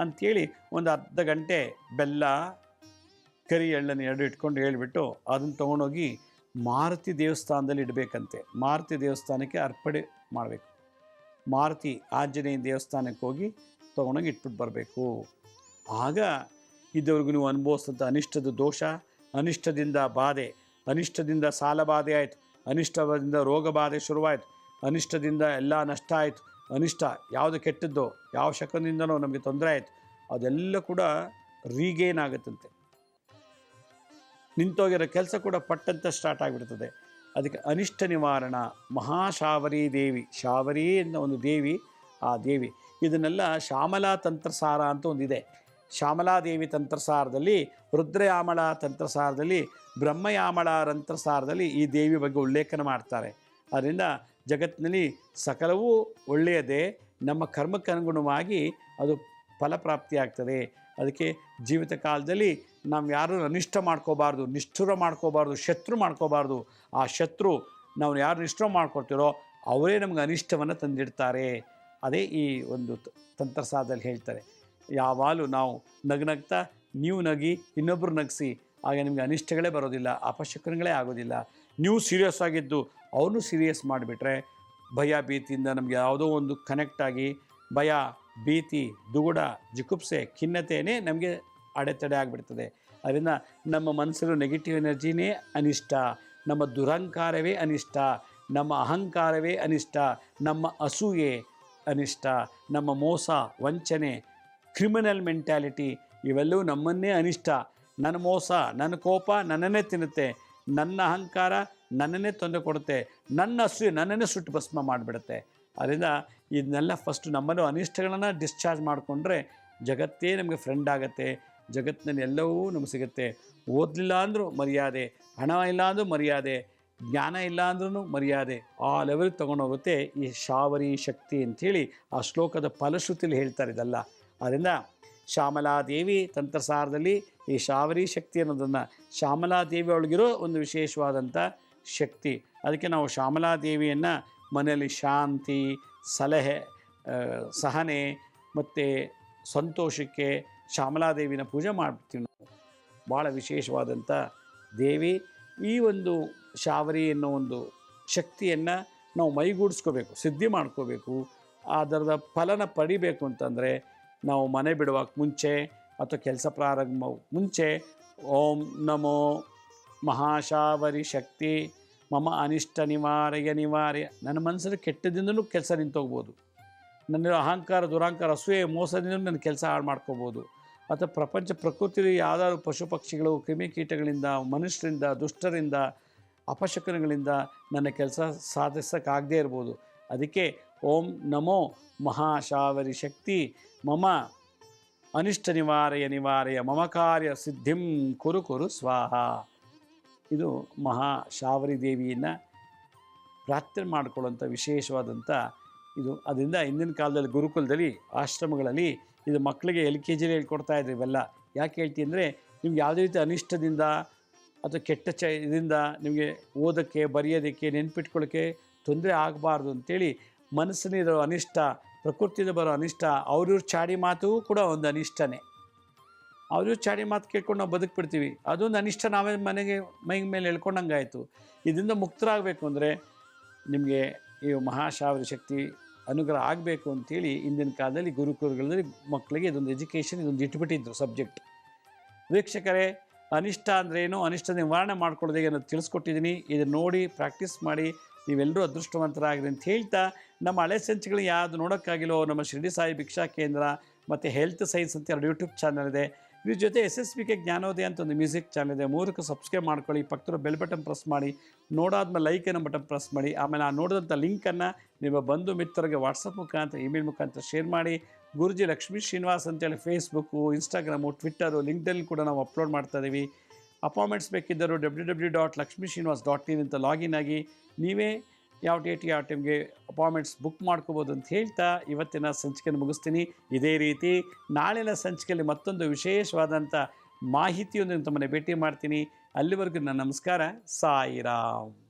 ಅಂಥೇಳಿ ಒಂದು ಅರ್ಧ ಗಂಟೆ ಬೆಲ್ಲ, ಕರಿ ಎಳ್ಳನ್ನು ಎರಡು ಇಟ್ಕೊಂಡು ಹೇಳಿಬಿಟ್ಟು ಅದನ್ನು ತೊಗೊಂಡೋಗಿ ಮಾರುತಿ ದೇವಸ್ಥಾನದಲ್ಲಿ ಇಡಬೇಕಂತೆ. ಮಾರುತಿ ದೇವಸ್ಥಾನಕ್ಕೆ ಅರ್ಪಣೆ ಮಾಡಬೇಕು. ಮಾರುತಿ ಆಂಜನೇಯ ದೇವಸ್ಥಾನಕ್ಕೆ ಹೋಗಿ ತೊಗೊಂಡೋಗಿ ಇಟ್ಬಿಟ್ಟು ಬರಬೇಕು. ಆಗ ಇದ್ದವ್ರಿಗೂ ನೀವು ಅನುಭವಿಸಿದಂಥ ಅನಿಷ್ಟದ ದೋಷ, ಅನಿಷ್ಟದಿಂದ ಬಾಧೆ, ಅನಿಷ್ಟದಿಂದ ಸಾಲ ಬಾಧೆ ಆಯಿತು. ಅನಿಷ್ಟದಿಂದ ರೋಗ ಬಾಧೆ ಶುರುವಾಯಿತು. ಅನಿಷ್ಟದಿಂದ ಎಲ್ಲ ನಷ್ಟ ಆಯಿತು. ಅನಿಷ್ಟ ಯಾವುದು ಕೆಟ್ಟದ್ದು, ಯಾವ ಶಕದಿಂದನೋ ನಮಗೆ ತೊಂದರೆ ಆಯಿತು. ಅದೆಲ್ಲ ಕೂಡ ರೀಗೇನ್ ಆಗುತ್ತಂತೆ ನಿಂತೋಗಿರೋ ಕೆಲಸ ಕೂಡ ಪಟ್ಟಂತ ಸ್ಟಾರ್ಟ್ ಆಗಿಬಿಡ್ತದೆ. ಅದಕ್ಕೆ ಅನಿಷ್ಟ ನಿವಾರಣ ಮಹಾಶಾವರಿ ದೇವಿ ಶಾವರಿ ಅನ್ನೋ ಒಂದು ದೇವಿ, ಆ ದೇವಿ. ಇದನ್ನೆಲ್ಲ ಶ್ಯಾಮಲಾ ತಂತ್ರಸಾರ ಅಂತ ಒಂದಿದೆ. ಶ್ಯಾಮಲಾದೇವಿ ತಂತ್ರಸಾರದಲ್ಲಿ ರುದ್ರಯಾಮಳ ತಂತ್ರಸಾರದಲ್ಲಿ ಬ್ರಹ್ಮಯಾಮಳ ತಂತ್ರಸಾರದಲ್ಲಿ ಈ ದೇವಿ ಬಗ್ಗೆ ಉಲ್ಲೇಖನ ಮಾಡ್ತಾರೆ. ಅದರಿಂದ ಜಗತ್ತಿನಲ್ಲಿ ಸಕಲವೂ ಒಳ್ಳೆಯದೇ, ನಮ್ಮ ಕರ್ಮಕ್ಕನುಗುಣವಾಗಿ ಅದು ಫಲಪ್ರಾಪ್ತಿಯಾಗ್ತದೆ. ಅದಕ್ಕೆ ಜೀವಿತ ಕಾಲದಲ್ಲಿ ನಾವು ಯಾರೂ ಅನಿಷ್ಠ ಮಾಡ್ಕೋಬಾರ್ದು, ನಿಷ್ಠುರ ಮಾಡ್ಕೋಬಾರ್ದು, ಶತ್ರು ಮಾಡ್ಕೋಬಾರ್ದು, ಆ ಶತ್ರು ನಾವು ಯಾರು ನಿಷ್ಠುರ ಮಾಡ್ಕೊಳ್ತೀರೋ ಅವರೇ ನಮಗೆ ಅನಿಷ್ಟವನ್ನು ತಂದಿಡ್ತಾರೆ. ಅದೇ ಈ ಒಂದು ತಂತ್ರಸಾದಲ್ಲಿ ಹೇಳ್ತಾರೆ. ಯಾವಾಗಲೂ ನಾವು ನಗ್ನಗ್ತಾ ನೀವು ನಗಿ ಇನ್ನೊಬ್ಬರು ನಗಿಸಿ ಆಗ ನಿಮಗೆ ಅನಿಷ್ಟಗಳೇ ಬರೋದಿಲ್ಲ, ಅಪಶಕನಗಳೇ ಆಗೋದಿಲ್ಲ. ನೀವು ಸೀರಿಯಸ್ ಆಗಿದ್ದು ಅವನು ಸೀರಿಯಸ್ ಮಾಡಿಬಿಟ್ರೆ ಭಯ, ಭೀತಿಯಿಂದ ನಮಗೆ ಯಾವುದೋ ಒಂದು ಕನೆಕ್ಟ್ ಆಗಿ ಭಯ, ಭೀತಿ, ದುಗುಡ, ಜಿಕುಪ್ಸೆ ಖಿನ್ನತೆಯೇ ನಮಗೆ ಅಡೆತಡೆ ಆಗಿಬಿಡ್ತದೆ. ಅದರಿಂದ ನಮ್ಮ ಮನಸ್ಸಿನ ನೆಗೆಟಿವ್ ಎನರ್ಜಿನೇ ಅನಿಷ್ಟ, ನಮ್ಮ ದುರಹಂಕಾರವೇ ಅನಿಷ್ಟ, ನಮ್ಮ ಅಹಂಕಾರವೇ ಅನಿಷ್ಟ, ನಮ್ಮ ಅಸೂಯೆ ಅನಿಷ್ಟ, ನಮ್ಮ ಮೋಸ, ವಂಚನೆ ಕ್ರಿಮಿನಲ್ ಮೆಂಟ್ಯಾಲಿಟಿ ಇವೆಲ್ಲವೂ ನಮ್ಮನ್ನೇ ಅನಿಷ್ಟ. ನನ್ನ ಮೋಸ, ನನ್ನ ಕೋಪ ನನ್ನನ್ನೇ ತಿನ್ನುತ್ತೆ. ನನ್ನ ಅಹಂಕಾರ ನನ್ನನ್ನೇ ತೊಂದರೆ ಕೊಡುತ್ತೆ. ನನ್ನ ಅಸೂಯೆ ನನ್ನನ್ನೇ ಸುಟ್ಟು ಭಸ್ಮ ಮಾಡಿಬಿಡುತ್ತೆ. ಅದರಿಂದ ಇದನ್ನೆಲ್ಲ ಫಸ್ಟು ನಮ್ಮಲ್ಲೂ ಅನಿಷ್ಟಗಳನ್ನು ಡಿಸ್ಚಾರ್ಜ್ ಮಾಡಿಕೊಂಡ್ರೆ ಜಗತ್ತೇ ನಮಗೆ ಫ್ರೆಂಡ್ ಆಗುತ್ತೆ. ಜಗತ್ತಿನಲ್ಲಿ ಎಲ್ಲವೂ ನಮಗೆ ಸಿಗುತ್ತೆ. ಓದಲಿಲ್ಲ ಅಂದರೂ ಮರ್ಯಾದೆ, ಹಣ ಇಲ್ಲ ಅಂದರೂ ಮರ್ಯಾದೆ, ಜ್ಞಾನ ಇಲ್ಲ ಅಂದ್ರೂ ಮರ್ಯಾದೆ ಆ ಲೆವೆಲ್ಗೆ ತೊಗೊಂಡೋಗುತ್ತೆ ಈ ಶಾವರಿ ಶಕ್ತಿ ಅಂಥೇಳಿ ಆ ಶ್ಲೋಕದ ಫಲಶ್ರುತಿಲಿ ಹೇಳ್ತಾರೆ ಇದೆಲ್ಲ. ಅದರಿಂದ ಶ್ಯಾಮಲಾದೇವಿ ತಂತ್ರಸಾರದಲ್ಲಿ ಈ ಶಾವರಿ ಶಕ್ತಿ ಅನ್ನೋದನ್ನು ಶ್ಯಾಮಲಾದೇವಿ ಒಳಗಿರೋ ಒಂದು ವಿಶೇಷವಾದಂಥ ಶಕ್ತಿ. ಅದಕ್ಕೆ ನಾವು ಶ್ಯಾಮಲಾದೇವಿಯನ್ನು ಮನೆಯಲ್ಲಿ ಶಾಂತಿ, ಸಲಹೆ ಸಹನೆ ಮತ್ತು ಸಂತೋಷಕ್ಕೆ ಶ್ಯಾಮಲಾದೇವಿನ ಪೂಜೆ ಮಾಡ್ತೀವಿ ನಾವು. ಭಾಳ ವಿಶೇಷವಾದಂಥ ದೇವಿ ಈ ಒಂದು ಶಾವರಿ ಅನ್ನೋ ಒಂದು ಶಕ್ತಿಯನ್ನು ನಾವು ಮೈಗೂಡಿಸ್ಕೋಬೇಕು, ಸಿದ್ಧಿ ಮಾಡ್ಕೋಬೇಕು. ಅದರದ ಫಲನ ಪಡಿಬೇಕು ಅಂತಂದರೆ ನಾವು ಮನೆ ಬಿಡುವಕ್ಕೆ ಮುಂಚೆ ಅಥವಾ ಕೆಲಸ ಪ್ರಾರಂಭ ಮುಂಚೆ ಓಂ ನಮೋ ಮಹಾಶಾವರಿ ಶಕ್ತಿ, ಮಮ ಅನಿಷ್ಟ ನಿವಾರಯ ನಿವಾರ್ಯ. ನನ್ನ ಮನಸ್ಸಲ್ಲಿ ಕೆಟ್ಟದಿಂದಲೂ ಕೆಲಸ ನಿಂತೋಗ್ಬೋದು. ನನ್ನ ಅಹಂಕಾರ ದುರಹಂಕಾರ ಅಸೂಯೆ ಮೋಸದಿಂದ ನನ್ನ ಕೆಲಸ ಹಾಳು ಮಾಡ್ಕೋಬೋದು. ಅಥವಾ ಪ್ರಪಂಚ ಪ್ರಕೃತಿಯಲ್ಲಿ ಯಾವ್ದಾದ್ರು ಪಶು ಪಕ್ಷಿಗಳು ಕ್ರಿಮಿಕೀಟಗಳಿಂದ ಮನುಷ್ಯರಿಂದ, ದುಷ್ಟರಿಂದ, ಅಪಶಕನಗಳಿಂದ ನನ್ನ ಕೆಲಸ ಸಾಧಿಸೋಕ್ಕಾಗದೇ ಇರ್ಬೋದು. ಅದಕ್ಕೆ ಓಂ ನಮೋ ಮಹಾಶಾವರಿ ಶಕ್ತಿ ಮಮ ಅನಿಷ್ಟ ನಿವಾರಯ ನಿವಾರಯ ಮಮ ಕಾರ್ಯ ಸಿದ್ಧಿಂ ಕುರು ಕುರು ಸ್ವಾಹ. ಇದು ಮಹಾ ಶಾವರಿ ದೇವಿಯನ್ನು ಪ್ರಾರ್ಥನೆ ಮಾಡಿಕೊಳ್ಳುವಂಥ ವಿಶೇಷವಾದಂಥ ಇದು. ಅದರಿಂದ ಹಿಂದಿನ ಕಾಲದಲ್ಲಿ ಗುರುಕುಲದಲ್ಲಿ, ಆಶ್ರಮಗಳಲ್ಲಿ ಇದು ಮಕ್ಕಳಿಗೆ ಎಲ್ ಕೆ ಜಿಲಿ ಹೇಳ್ಕೊಡ್ತಾ ಇದ್ರು ಇವೆಲ್ಲ. ಯಾಕೆ ಹೇಳ್ತೀನಿ ಅಂದರೆ ನಿಮ್ಗೆ ಯಾವುದೇ ರೀತಿ ಅನಿಷ್ಟದಿಂದ ಅಥವಾ ಕೆಟ್ಟ ಚ ಇದರಿಂದ ನಿಮಗೆ ಓದೋಕ್ಕೆ, ಬರೆಯೋದಕ್ಕೆ ನೆನ್ಪಿಟ್ಕೊಳ್ಳೋಕ್ಕೆ ತೊಂದರೆ ಆಗಬಾರ್ದು ಅಂತೇಳಿ ಮನಸ್ಸಿನಿರೋ ಅನಿಷ್ಟ ಪ್ರಕೃತಿಯಿಂದ ಬರೋ ಅನಿಷ್ಟ, ಅವ್ರಿವ್ರ ಚಾಡಿ ಮಾತು ಕೂಡ ಒಂದು ಅನಿಷ್ಟನೇ. ಅವ್ರಿವ್ರ ಚಾಡಿ ಮಾತು ಕೇಳ್ಕೊಂಡು ನಾವು ಬದುಕ್ಬಿಡ್ತೀವಿ. ಅದೊಂದು ಅನಿಷ್ಟ ನಾವೇ ಮನೆಗೆ, ಮೈ ಮೇಲೆ ಎಳ್ಕೊಂಡಂಗಾಯಿತು. ಇದರಿಂದ ಮುಕ್ತರಾಗಬೇಕು ಅಂದರೆ ನಿಮಗೆ ಈ ಮಹಾಶಾವರಿ ಶಕ್ತಿ ಅನುಗ್ರಹ ಆಗಬೇಕು ಅಂತೇಳಿ ಇಂದಿನ ಕಾಲದಲ್ಲಿ ಗುರುಕುಲಗಳಲ್ಲಿ ಮಕ್ಕಳಿಗೆ ಇದೊಂದು ಎಜುಕೇಷನ್, ಇದೊಂದು ಇಟ್ಬಿಟ್ಟಿದ್ರು ಸಬ್ಜೆಕ್ಟ್. ವೀಕ್ಷಕರೇ, ಅನಿಷ್ಟ ಅಂದ್ರೇನು ಅನಿಷ್ಟ ನಿವಾರಣೆ ಮಾಡ್ಕೊಳ್ಳೋದೇ ಅನ್ನೋದು ತಿಳಿಸ್ಕೊಟ್ಟಿದ್ದೀನಿ. ಇದನ್ನು ನೋಡಿ, ಪ್ರಾಕ್ಟೀಸ್ ಮಾಡಿ ನೀವೆಲ್ಲರೂ ಅದೃಷ್ಟವಂತರಾಗಿರಿ ಅಂತ ಹೇಳ್ತಾ ನಮ್ಮ ಹಳೆ ಸಂಚಿಕೆಗಳು ಯಾವುದು ನೋಡೋಕ್ಕಾಗಿಲ್ಲೋ ನಮ್ಮ ಶಿರಡಿ ಸಾಯಿ ಭಿಕ್ಷಾ ಕೇಂದ್ರ ಮತ್ತು ಹೆಲ್ತ್ ಸೈನ್ಸ್ ಅಂತ ಎರಡು ಯೂಟ್ಯೂಬ್ ಚಾನಲ್ ಇದೆ. ಇದ್ರ ಜೊತೆ ಎಸ್ ಎಸ್ ಕೆ ಜ್ಞಾನೋದಯ ಅಂತ ಒಂದು ಮ್ಯೂಸಿಕ್ ಚಾನಲ್ ಇದೆ. ಮೂರಕ್ಕೆ ಸಬ್ಸ್ಕ್ರೈಬ್ ಮಾಡ್ಕೊಳ್ಳಿ. ಪಕ್ಕದ ಬೆಲ್ ಬಟನ್ ಪ್ರೆಸ್ ಮಾಡಿ. ನೋಡಾದ್ಮೇಲೆ ಲೈಕ್ ಅನ್ನೋ ಬಟನ್ ಪ್ರೆಸ್ ಮಾಡಿ. ಆಮೇಲೆ ಆ ನೋಡಿದಂಥ ಲಿಂಕನ್ನು ನಿಮ್ಮ ಬಂಧು ಮಿತ್ರರಿಗೆ ವಾಟ್ಸಪ್ ಮುಖಾಂತರ ಇಮೇಲ್ ಮುಖಾಂತರ ಶೇರ್ ಮಾಡಿ. ಗುರುಜಿ ಲಕ್ಷ್ಮೀ ಶ್ರೀನಿವಾಸ್ ಅಂತೇಳಿ ಫೇಸ್ಬುಕ್ಕು ಇನ್ಸ್ಟಾಗ್ರಾಮು ಟ್ವಿಟ್ಟರು ಲಿಂಕ್ಡಲ್ಲಿ ಕೂಡ ನಾವು ಅಪ್ಲೋಡ್ ಮಾಡ್ತಾ ಇದ್ದೀವಿ appointments ಬೇಕಿದ್ದರು W W dot Lakshmi Srinivas dot in ಅಂತ ಲಾಗಿನ್ ಆಗಿ ನೀವೇ ಯಾವ ಡೇಟ್ ಯಾವ ಟೈಮ್ಗೆ ಅಪಾಯಿಂಟ್ಮೆಂಟ್ಸ್ ಬುಕ್ ಮಾಡ್ಕೋಬೋದು ಅಂತ ಹೇಳ್ತಾ ಇವತ್ತಿನ ಸಂಚಿಕೆಯನ್ನು ಮುಗಿಸ್ತೀನಿ. ಇದೇ ರೀತಿ ನಾಳಿನ ಸಂಚಿಕೆಯಲ್ಲಿ ಮತ್ತೊಂದು ವಿಶೇಷವಾದಂಥ ಮಾಹಿತಿಯೊಂದಿಗೆ ತಮ್ಮನ್ನು ಭೇಟಿ ಮಾಡ್ತೀನಿ. ಅಲ್ಲಿವರೆಗೂ ನನ್ನ ನಮಸ್ಕಾರ. ಸಾಯಿರಾಮ್.